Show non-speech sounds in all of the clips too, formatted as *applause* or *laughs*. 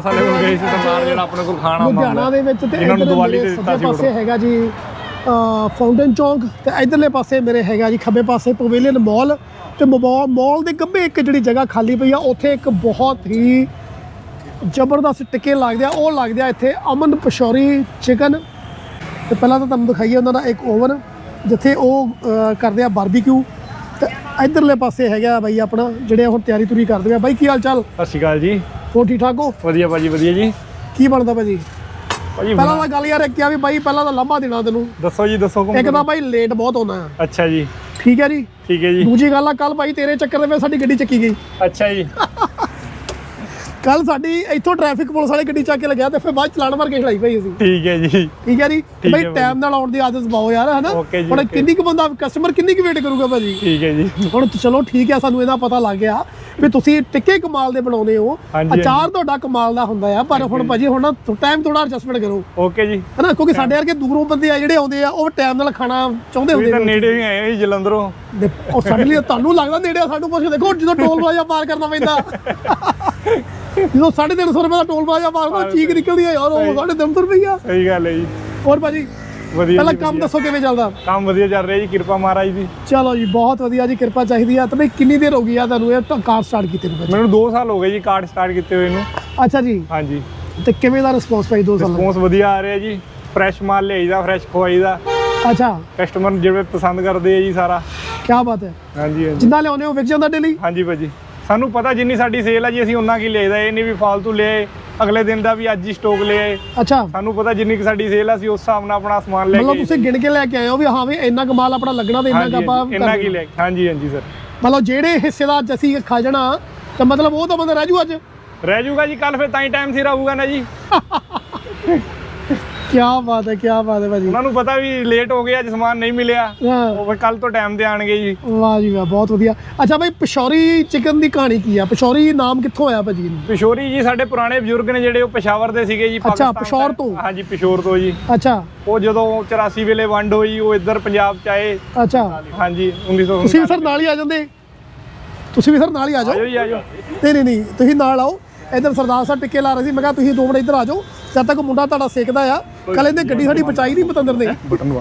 ਸਾਲੇ ਕੋਲ ਗਏ ਸੀ ਸਰਦਾਰ ਜਿਹੜਾ ਆਪਣੇ ਕੋਲ ਖਾਣਾ ਹੁੰਦਾ ਲੁਧਿਆਣਾ ਦੇ ਵਿੱਚ ਤੇ ਇਹਨਾਂ ਨੂੰ ਇੱਧਰ ਦੀਵਾਲੀ ਮੇਰੇ ਤੇ ਦਿੱਤਾ ਸੱਜੇ ਸੀ ਪਾਸੇ order। ਹੈਗਾ ਜੀ ਫਾਊਂਟਨ ਚੌਂਕ ਤੇ ਇਧਰਲੇ ਪਾਸੇ ਮੇਰੇ ਹੈਗਾ ਜੀ ਖੱਬੇ ਪਾਸੇ ਪਵੇਲੀਅਨ ਮਾਲ ਤੇ ਮਾਲ ਦੇ ਗੱਬੇ ਇੱਕ ਜਿਹੜੀ ਜਗ੍ਹਾ ਖਾਲੀ ਪਈ ਆ ਉੱਥੇ ਇੱਕ ਬਹੁਤ ਹੀ ਜ਼ਬਰਦਸਤ ਟਿੱਕੇ ਲੱਗਦੇ ਆ ਉਹ ਲੱਗਦੇ ਆ ਇੱਥੇ ਅਮਨ ਪਸ਼ੌਰੀ ਚਿਕਨ ਤੇ ਪਹਿਲਾਂ ਤਾਂ ਤੁਹਾਨੂੰ ਦਿਖਾਈਏ ਉਹਨਾਂ ਦਾ ਇੱਕ ਓਵਨ ਜਿੱਥੇ ਉਹ ਕਰਦੇ ਆ ਬਾਰਬੀਕਿਊ ਤੇ ਇਧਰਲੇ ਪਾਸੇ ਹੈਗਾ ਬਾਈ ਆਪਣਾ ਜਿਹੜੇ ਹੁਣ ਤਿਆਰੀ ਤੁਰੀ ਕਰਦੇ ਆ। ਬਾਈ ਕੀ ਹਾਲ ਚਾਲ? ਸਤਿ ਸ਼੍ਰੀ ਅਕਾਲ ਜੀ। ਹੋਰ ਠੀਕ ਠਾਕ ਹੋ? ਵਧੀਆ ਭਾਜੀ ਵਧੀਆ ਜੀ। ਕੀ ਬਣਦਾ ਭਾਜੀ? ਭਾਜੀ ਪਹਿਲਾਂ ਤਾਂ ਗੱਲ ਯਾਰ ਇੱਕ ਆ ਵੀ ਬਾਈ ਪਹਿਲਾਂ ਤਾਂ ਲੰਬਾ ਦੇਣਾ ਤੈਨੂੰ। ਦੱਸੋ ਜੀ ਦੱਸੋ ਇੱਕ ਤਾਂ ਬਾਈ ਲੇਟ ਬਹੁਤ ਹੋਣਾ। ਅੱਛਾ ਜੀ। ਠੀਕ ਹੈ ਜੀ? ਠੀਕ ਹੈ ਜੀ। ਦੂਜੀ ਗੱਲ ਆ ਕੱਲ ਬਾਈ ਤੇਰੇ ਚੱਕਰ ਦੇ ਵਿੱਚ ਸਾਡੀ ਗੱਡੀ ਚੱਕੀ ਗਈ। ਅੱਛਾ ਜੀ। *laughs* ਕੱਲ ਸਾਡੀ ਇੱਥੋਂ ਟ੍ਰੈਫਿਕ ਪੁਲਿਸ ਵਾਲੀ ਗੱਡੀ ਚੱਕ ਕੇ ਲਗਿਆ ਤੇ ਫਿਰ ਬਾਅਦ ਚਲਾਣ ਮਾਰ ਕੇ ਖੜਾਈ ਪਈ ਅਸੀਂ। ਠੀਕ ਹੈ ਜੀ। ਠੀਕ ਹੈ ਜੀ? ਬਾਈ ਟਾਈਮ ਨਾਲ ਆਉਣ ਦੀ ਆਦਤ ਪਾਓ ਯਾਰ ਹਨਾ? ਹੁਣ। ਕਿੰਨੀ ਕੁ ਬੰਦਾ ਕਸਟਮਰ ਕਿੰਨੀ ਕੁ ਵੇਟ ਕਰੂਗਾ ਭਾਜੀ? ਠੀਕ ਹੈ ਜੀ। ਹੁਣ ਚਲੋ ਠੀਕ ਹੈ ਸਾਨੂੰ ਇਹਦਾ ਪਤਾ ਲੱਗ ਗਿਆ ਵੀ ਤੁਸੀਂ ਟਿੱਕੇ ਕਮਾਲ ਦੇ ਬਣਾਉਂਦੇ ਹੋ। ਅਚਾਰ ਤੁਹਾਡਾ ਕਮਾਲ ਦਾ ਹੁੰਦਾ ਆ ਪਰ ਹੁਣ ਭਾਜੀ ਹੁਣ ਟਾਈਮ ਥੋੜਾ ਐਡਜਸਟਮੈਂਟ ਕਰੋ। ਓਕੇ ਜੀ। ਹਨਾ? ਕਿਉਂਕਿ ਸਾਡੇ ਵਰਗੇ ਦੂਰੋਂ ਬੰਦੇ ਆ ਜਿਹੜੇ ਆਉਂਦੇ ਆ ਉਹ ਟਾਈਮ ਨਾਲ ਖਾਣਾ ਚਾਹੁੰਦੇ ਹੁੰਦੇ ਤਾਂ ਨੇ ਨੇੜੇ ਹੀ ਆਏ ਜੀ ਜਲੰਧਰੋਂ। ਉਹ ਸਾਡੇ ਲਈ ਤੁਹਾਨੂੰ ਲੱਗਦਾ ਨੇੜੇ ਆ, ਸਾਨੂੰ ਪੁੱਛ ਦੇਖੋ ਜਦੋਂ ਟੋਲ ਪਲਾਜ਼ਾ ਪਾਰ ਕਰਨਾ ਪੈਂਦਾ। *laughs* ਜਦੋਂ 350 ਰੁਪਏ ਦਾ ਟੋਲ ਪਾਰ ਕਰਨਾ ਚੀਕ ਨਿਕਲਦੀ ਹੈ ਯਾਰ ਉਹ 350 ਰੁਪਈਆ ਸਹੀ ਗੱਲ ਹੈ ਜੀ। ਹੋਰ ਭਾਜੀ ਵਧੀਆ ਪਹਿਲਾਂ ਕੰਮ। ਦੱਸੋ ਕਿਵੇਂ ਚੱਲਦਾ? ਕੰਮ ਵਧੀਆ ਚੱਲ ਰਿਹਾ ਜੀ ਕਿਰਪਾ ਮਹਾਰਾਜ ਦੀ। ਚਲੋ ਜੀ ਬਹੁਤ ਵਧੀਆ ਜੀ ਕਿਰਪਾ ਚਾਹੀਦੀ ਆ। ਤੇ ਬਈ ਕਿੰਨੀ ਦੇਰ ਹੋ ਗਈ ਆ ਤੁਹਾਨੂੰ ਇਹ ਕਾਰ ਸਟਾਰਟ ਕੀਤੇ ਨੂੰ ਮੈਨੂੰ 2 ਸਾਲ ਹੋ ਗਏ ਜੀ ਕਾਰਡ ਸਟਾਰਟ ਕੀਤੇ ਹੋਏ ਨੂੰ। ਅੱਛਾ ਜੀ। ਹਾਂਜੀ। ਤੇ ਕਿਵੇਂ ਦਾ ਰਿਸਪੌਂਸ ਭਾਈ ਦੋ ਸਾਲਾਂ ਦਾ? ਰਿਸਪੌਂਸ ਵਧੀਆ ਆ ਰਿਹਾ ਜੀ। ਫਰੈਸ਼ ਮਾਲ ਲਿਆਈਦਾ ਫਰੈਸ਼ ਖਵਾਈਦਾ ਅੱਛਾ। ਕਸਟਮਰ ਜਿਹੜੇ ਪਸੰਦ ਕਰਦੇ ਆ ਜੀ ਸਾਰਾ। ਕੀ ਬਾਤ ਹੈ। ਹਾਂਜੀ ਹਾਂਜੀ। ਜਿੰਨਾ ਲਿਆਉਂਦੇ ਹੋ ਵਿਕ ਜਾਂਦਾ ਡੇਲੀ ਹਾਂਜੀ ਭਾਜੀ। ਸਾਨੂੰ ਪਤਾ ਜਿੰਨੀ ਸਾਡੀ ਸੇਲ ਆ ਜੀ ਅਸੀਂ ਉਹਨਾਂ ਕੀ ਲਿਆਈਦਾ ਇਹ ਨਹੀਂ ਵੀ ਫਾਲਤੂ ਲਿਆਏ ਅਗਲੇ ਦਿਨ ਦਾ ਵੀ ਅੱਜ ਹੀ ਸਟਾਕ ਲਿਆਏ ਅੱਛਾ। ਸਾਨੂੰ ਪਤਾ ਜਿੰਨੀ ਕਿ ਸਾਡੀ ਸੇਲ ਆ ਅਸੀਂ ਉਸ ਹਿਸਾਬ ਨਾਲ ਆਪਣਾ ਸਮਾਨ ਲੈ ਮਤਲਬ ਕੇ ਤੁਸੀਂ ਗਿਣ ਕੇ ਲੈ ਕੇ ਆਏ ਹੋ ਵੀ ਹਾਂ ਵੀ ਇੰਨਾ ਕਮਾਲ ਆਪਣਾ ਲੱਗਣਾ ਤੇ ਇੰਨਾ ਕੁ ਆਪਾਂ ਇੰਨਾ ਕੀ ਲੈ ਹਾਂਜੀ ਹਾਂਜੀ ਸਰ ਮਤਲਬ ਜਿਹੜੇ ਹਿੱਸੇ ਦਾ ਅੱਜ ਅਸੀਂ ਖਾ ਜਾਣਾ ਤਾਂ ਮਤਲਬ ਉਹ ਤਾਂ ਬੰਦਾ ਰਹਿ ਜੂ ਅੱਜ। ਰਹਿ ਜਾਊਗਾ ਜੀ ਕੱਲ ਫਿਰ ਤਾਂ ਹੀ ਟਾਈਮ ਸਿਰ ਆਊਗਾ ਨਾ ਜੀ। *laughs* ਕੀ ਬਾਤ ਹੈ ਕੀ ਬਾਤ ਹੈ ਭਾਜੀ। ਉਹਨਾਂ ਨੂੰ ਪਤਾ ਵੀ ਲੇਟ ਹੋ ਗਿਆ ਅੱਜ ਸਮਾਨ ਨਹੀਂ ਮਿਲਿਆ। ਹਾਂ। ਉਹ ਫਿਰ ਕੱਲ ਤੋਂ ਟਾਈਮ ਤੇ ਆਣਗੇ ਜੀ। ਵਾਹ ਜੀ ਵਾਹ ਬਹੁਤ ਵਧੀਆ। ਅੱਛਾ ਭਾਈ ਪਸ਼ੌਰੀ ਚਿਕਨ ਦੀ ਕਹਾਣੀ ਕੀ ਆ? ਪਸ਼ੌਰੀ ਨਾਮ ਕਿੱਥੋਂ ਆਇਆ ਭਾਜੀ ਇਹਨੂੰ? ਪਿਸ਼ੋਰੀ ਜੀ ਸਾਡੇ ਪੁਰਾਣੇ ਬਜ਼ੁਰਗ ਨੇ ਜਿਹੜੇ ਉਹ ਪਸ਼ਾਵਰ ਦੇ ਸੀਗੇ ਜੀ ਪਾਕਿਸਤਾਨ ਪਿਸ਼ੌਰ ਤੋਂ? ਹਾਂਜੀ ਪਿਸ਼ੋਰ ਤੋਂ ਜੀ। ਅੱਛਾ। ਉਹ ਜਦੋਂ 84 ਵੇਲੇ ਵੰਡ ਹੋਈ ਉਹ ਇੱਧਰ ਪੰਜਾਬ ਚ ਆਏ। ਅੱਛਾ। ਹਾਂਜੀ 1900 ਤੁਸੀਂ ਵੀ ਸਰ ਨਾਲ ਹੀ ਆ ਜਾਂਦੇ? ਤੁਸੀਂ ਵੀ ਸਰ ਨਾਲ ਹੀ ਆ ਜਾਓ? ਆਜੋ ਜੀ ਆਜੋ। ਨਹੀਂ ਨਹੀਂ ਨਹੀਂ ਤੁਸੀਂ ਨਾਲ ਆਓ। ਇੱਧਰ ਸਰਦਾਰ ਸਾਹਿਬ ਟਿੱਕੇ ਲਾ ਰਹੇ ਸੀ। ਮੈਂ ਕਿਹਾ ਤੁਸੀਂ ਦੋ ਮਿੰਟ ਇੱਧਰ ਆ ਜਾਓ। ਜਦ ਤੱਕ ਮੁੰਡਾ ਤੁਹਾਡਾ ਸੇਕਦਾ ਆ ਕੱਲ ਇਹਨੇ ਗੱਡੀ ਸਾਡੀ ਬਚਾਈ ਨਹੀਂ ਪਤੰਦਰ ਨੇ। ਬਟਨ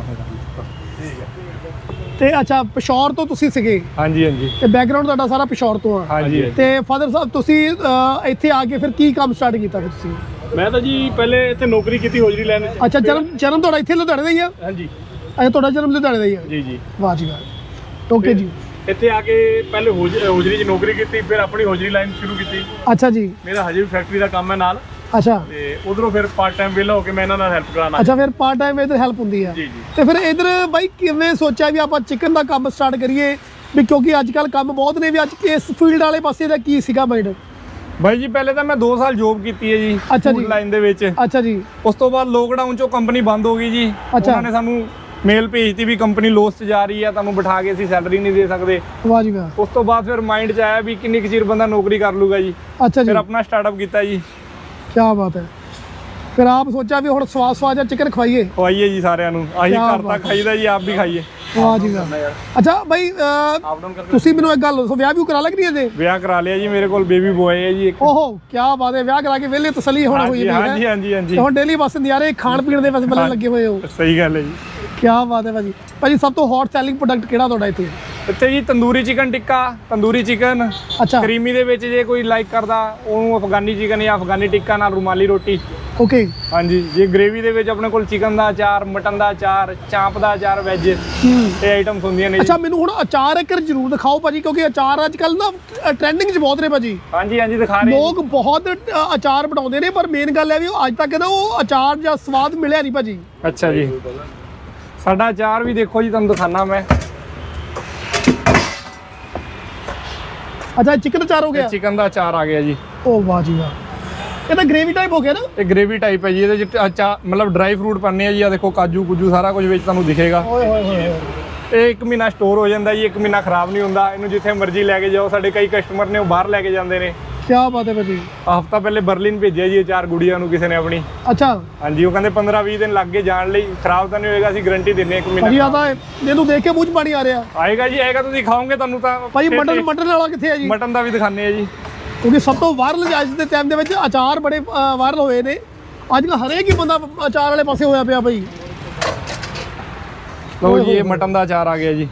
ਤੇ ਅੱਛਾ ਪਿਸ਼ੌਰ ਤੋਂ ਤੁਸੀਂ ਸੀਗੇ? ਹਾਂਜੀ ਹਾਂਜੀ। ਤੇ ਬੈਕਗ੍ਰਾਉਂਡ ਤੁਹਾਡਾ ਸਾਰਾ ਪਿਸ਼ੌਰ ਤੋਂ ਆ। ਹਾਂਜੀ ਤੇ ਫਾਦਰ ਸਾਹਿਬ ਤੁਸੀਂ ਅਹ, ਇੱਥੇ ਆ ਕੇ ਫਿਰ ਕੀ ਕੰਮ ਸਟਾਰਟ ਕੀਤਾ ਫਿਰ ਤੁਸੀਂ? ਮੈਂ ਤਾਂ ਜੀ ਪਹਿਲੇ ਇੱਥੇ ਨੌਕਰੀ ਕੀਤੀ ਹੋਜਰੀ ਲੈਣ ਅੱਛਾ ਜਨਮ ਜਨਮ ਤੁਹਾਡਾ ਇੱਥੇ ਲੁਧਿਆਣੇ ਦਾ ਹੀ ਆ? ਹਾਂਜੀ। ਅੱਛਾ ਤੁਹਾਡਾ ਜਨਮ ਲੁਧਿਆਣੇ ਦਾ ਹੀ ਆ? ਜੀ ਜੀ। ਵਾਹ ਜੀ ਵਾਹ। ਓਕੇ ਜੀ। ਇੱਥੇ ਆ ਕੇ ਪਹਿਲੇ ਹੋਜ- ਹੋਜਰੀ 'ਚ ਨੌਕਰੀ ਕੀਤੀ ਫਿਰ ਆਪਣੀ ਹੋਜਰੀ ਲਾਈਨ ਸ਼ੁਰੂ ਕੀਤੀ। ਅੱਛਾ ਜੀ। ਮੇਰਾ ਹਜੇ ਵੀ ਫੈਕਟਰੀ ਦਾ ਕੰਮ ਹੈ ਨਾਲ। ਅੱਛਾ। ਤੇ ਉਧਰੋਂ ਫਿਰ ਪਾਰਟ ਟਾਈਮ ਵਿਹਲਾ ਹੋ ਕੇ ਮੈਂ ਇਹਨਾਂ ਨਾਲ ਹੈਲਪ ਕਰਾਉਣਾ ਅੱਛਾ ਫਿਰ ਪਾਰਟ ਟਾਈਮ ਇਧਰ ਹੈਲਪ ਹੁੰਦੀ ਆ। ਜੀ ਜੀ। ਤੇ ਫਿਰ ਇਧਰ ਬਾਈ ਕਿਵੇਂ ਸੋਚਿਆ ਵੀ ਆਪਾਂ ਚਿਕਨ ਦਾ ਕੰਮ ਸਟਾਰਟ ਕਰੀਏ? ਵੀ ਕਿਉਂਕਿ ਅੱਜ ਕੱਲ ਕੰਮ ਬਹੁਤ ਨੇ ਵੀ ਅੱਜ ਇਸ ਫੀਲਡ ਵਾਲੇ ਪਾਸੇ ਦਾ ਕੀ ਸੀਗਾ ਮਾਈਂਡ ਭਾਈ ਜੀ ਪਹਿਲੇ ਤਾਂ ਮੈਂ 2 ਸਾਲ ਜੌਬ ਕੀਤੀ ਹੈ ਜੀ ਅੱਛਾ ਜੀ। ਲਾਈਨ ਦੇ ਵਿੱਚ। ਅੱਛਾ ਜੀ। ਉਸ ਤੋਂ ਬਾਅਦ ਲੋਕਡਾਊਨ ਚੋਂ ਕੰਪਨੀ ਬੰਦ ਹੋ ਗਈ ਜੀ। ਅੱਛਾ। ਉਹਨਾਂ ਨੇ ਸਾਨੂੰ ਮੇਲ ਭੇਜਤੀ ਵੀ ਕੰਪਨੀ ਲੋਸ 'ਚ ਜਾ ਰਹੀ ਹੈ ਤੁਹਾਨੂੰ ਬਿਠਾ ਕੇ ਅਸੀਂ ਸੈਲਰੀ ਨਹੀਂ ਦੇ ਸਕਦੇ। ਵਾਹ ਜੀ ਵਾਹ। ਉਸ ਤੋਂ ਬਾਅਦ ਫਿਰ ਮਾਈਂਡ 'ਚ ਆਇਆ ਵੀ ਕਿੰਨੀ ਕੁ ਚਿਰ ਬੰਦਾ ਨੌਕਰੀ ਕਰ ਲੂਗਾ ਜੀ। ਅੱਛਾ ਜੀ। ਫਿਰ ਆਪਣਾ ਸਟਾਰਟਅਪ ਕੀਤਾ ਜੀ। ਕੀ ਬਾਤ ਹੈ। ਫਿਰ ਆਪ ਸੋਚਿਆ ਵੀ ਹੁਣ ਸਵਾਦ ਸਵਾਦ ਜਿਹਾ ਚਿਕਨ ਖਵਾਈਏ। ਖਵਾਈਏ ਜੀ ਸਾਰਿਆਂ ਨੂੰ। ਆਹੀ ਕਿਆ ਘਰ ਤਾਂ ਬਾਤ। ਖਾਈਦਾ ਜੀ ਆਪ ਵੀ ਖਾਈਏ। ਵਾਹ ਜੀ ਵਾਹ। ਅੱਛਾ ਬਾਈ ਅਹ, ਤੁਸੀਂ ਮੈਨੂੰ ਇੱਕ ਗੱਲ ਦੱਸੋ ਵਿਆਹ ਵੀ ਕਰਾ ਲੱਗ ਰਹੀ ਹੈ ਵਿਆਹ ਕਰਾ ਲਿਆ ਜੀ ਮੇਰੇ ਕੋਲ ਬੇਬੀ ਬੋਏ ਹੈ ਜੀ ਇੱਕ। ਓਹੋ ਕੀ ਬਾਤ ਹੈ ਵਿਆਹ ਕਰਾ ਕੇ ਵਿਹਲੇ ਤਸੱਲੀ ਹੁਣ ਹੋਈ ਹਾਂਜੀ ਹਾਂਜੀ ਹੈ। ਹਾਂਜੀ ਹਾਂਜੀ ਤੇ ਹੁਣ ਡੇਲੀ ਬਸ ਨਿਆਰੇ ਖਾਣ ਪੀਣ ਦੇ ਬਸ ਬੱਲੇ ਲੱਗੇ ਹੋਏ ਹੋ। ਸਹੀ ਗੱਲ ਹੈ ਜੀ। ਕੀ ਬਾਤ ਹੈ ਭਾਜੀ। ਭਾਜੀ ਸਭ ਤੋਂ ਹੌਟ ਸੈਲਿੰਗ ਪ੍ਰੋਡਕਟ ਕਿਹੜਾ ਤੁਹਾਡਾ ਇੱਥੇ? ਇੱਥੇ ਜੀ ਤੰਦੂਰੀ ਚਿਕਨ ਟਿੱਕਾ ਤੰਦੂਰੀ ਚਿਕਨ ਅੱਛਾ। ਕਰੀਮੀ ਦੇ ਵਿੱਚ ਜੇ ਕੋਈ ਲਾਈਕ ਕਰਦਾ ਉਹਨੂੰ ਅਫਗਾਨੀ ਚਿਕਨ ਜਾਂ ਅਫਗਾਨੀ ਟਿੱਕਾ ਨਾਲ ਰੁਮਾਲੀ ਰੋਟੀ। ਓਕੇ ਹਾਂਜੀ ਜੇ ਗ੍ਰੇਵੀ ਦੇ ਵਿੱਚ ਆਪਣੇ ਕੋਲ ਚਿਕਨ ਦਾ ਅਚਾਰ ਮਟਨ ਦਾ ਅਚਾਰ ਚਾਂਪ ਦਾ ਅਚਾਰ ਵੈਜ ਇਹ ਆਈਟਮਸ ਹੁੰਦੀਆਂ ਨੇ ਅੱਛਾ ਮੈਨੂੰ ਹੁਣ ਅਚਾਰ ਇੱਕ ਜ਼ਰੂਰ ਦਿਖਾਓ ਭਾਜੀ ਕਿਉਂਕਿ ਅਚਾਰ ਅੱਜ ਕੱਲ ਨਾ ਟ੍ਰੈਂਡਿੰਗ 'ਚ ਬਹੁਤ ਨੇ ਭਾਜੀ। ਹਾਂਜੀ ਹਾਂਜੀ ਦਿਖਾ ਰਹੇ ਲੋਕ ਬਹੁਤ ਅਚਾਰ ਬਣਾਉਂਦੇ ਨੇ ਪਰ ਮੇਨ ਗੱਲ ਹੈ ਵੀ ਉਹ ਅੱਜ ਤੱਕ ਨਾ ਉਹ ਅਚਾਰ ਜਾਂ ਸਵਾਦ ਮਿਲਿਆ ਨਹੀਂ ਭਾਜੀ। ਅੱਛਾ ਜੀ। ਸਾਡਾ ਅਚਾਰ ਵੀ ਦੇਖੋ ਜੀ ਤੁਹਾਨੂੰ ਦਿਖਾਣਾ ਮੈਂ। ਅੱਛਾ ਚਿਕਨ ਅਚਾਰ ਹੋ ਗਿਆ? ਚਿਕਨ ਦਾ ਅਚਾਰ ਆ ਗਿਆ ਜੀ। ਓ ਵਾਹ ਜੀ ਵਾਹ। ਇਹ ਤਾਂ ਗ੍ਰੇਵੀ ਟਾਈਪ ਹੋ ਗਿਆ ਨਾ? ਇਹ ਗ੍ਰੇਵੀ ਟਾਈਪ ਹੈ ਜੀ ਇਹਦੇ ਵਿੱਚ ਅਚਾਰ ਮਤਲਬ ਡਰਾਈ ਫਰੂਟ ਪਾਣੇ ਆ ਜੀ ਆ ਦੇਖੋ ਕਾਜੂ ਕੁਜੂ ਸਾਰਾ ਕੁਝ ਵਿੱਚ ਤੁਹਾਨੂੰ ਦਿਖੇਗਾ। ਓਏ ਹੋਏ ਹੋਏ। ਇਹ ਇੱਕ ਮਹੀਨਾ ਸਟੋਰ ਹੋ ਜਾਂਦਾ ਜੀ ਇੱਕ ਮਹੀਨਾ ਖਰਾਬ ਨਹੀਂ ਹੁੰਦਾ। ਇਹਨੂੰ ਜਿੱਥੇ ਮਰਜ਼ੀ ਲੈ ਕੇ ਜਾਓ ਸਾਡੇ ਕਈ ਕਸਟਮਰ ਨੇ ਉਹ ਬਾਹਰ ਲੈ ਕੇ ਜਾਂਦੇ ਨੇ। ਕੀ ਬਾਤ ਹੈ ਭਾਜੀ। ਹਫਤਾ ਪਹਿਲੇ ਬਰਲਿਨ ਭੇਜਿਆ ਜੀ ਅਚਾਰ ਗੁੜੀਆਂ ਨੂੰ ਕਿਸੇ ਨੇ ਆਪਣੀ। ਅੱਛਾ। ਹਾਂਜੀ ਉਹ ਕਹਿੰਦੇ 15 20 ਦਿਨ ਲੱਗ ਗਏ ਜਾਣ ਲਈ। ਖਰਾਬ ਤਾਂ ਨਹੀਂ ਹੋਏਗਾ ਅਸੀਂ ਗਾਰੰਟੀ ਦਿੰਨੇ ਇੱਕ ਭਾਜੀ ਮਹੀਨਾ ਆ ਤਾਂ ਇਹਨੂੰ ਦੇਖ ਕੇ ਮੂੰਹ 'ਚ ਪਾਣੀ ਆ ਰਿਹਾ। ਆਏਗਾ ਜੀ ਆਏਗਾ ਤੁਸੀਂ ਖਾਓਗੇ ਤੁਹਾਨੂੰ ਤਾਂ ਭਾਜੀ ਮਟਨ ਮਟਨ ਵਾਲਾ ਕਿੱਥੇ ਹੈ ਜੀ? ਮਟਨ ਦਾ ਵੀ ਦਿਖਾਣੇ ਆ ਜੀ। ਕਿਉਂਕਿ ਸਭ ਤੋਂ ਵਾਇਰਲ ਅੱਜ ਦੇ ਟਾਈਮ ਦੇ ਵਿੱਚ ਅਚਾਰ ਬੜੇ ਵਾਇਰਲ ਹੋਏ ਨੇ। ਅੱਜ ਕੱਲ੍ਹ ਹਰੇਕ ਹੀ ਬੰਦਾ ਅਚਾਰ ਵਾਲੇ ਪਾਸੇ ਹੋਇਆ ਪਿਆ ਭਾਈ। ਲਓ ਜੀ ਇਹ ਮਟਨ ਦਾ ਅਚਾਰ ਆ ਗਿਆ ਜੀ।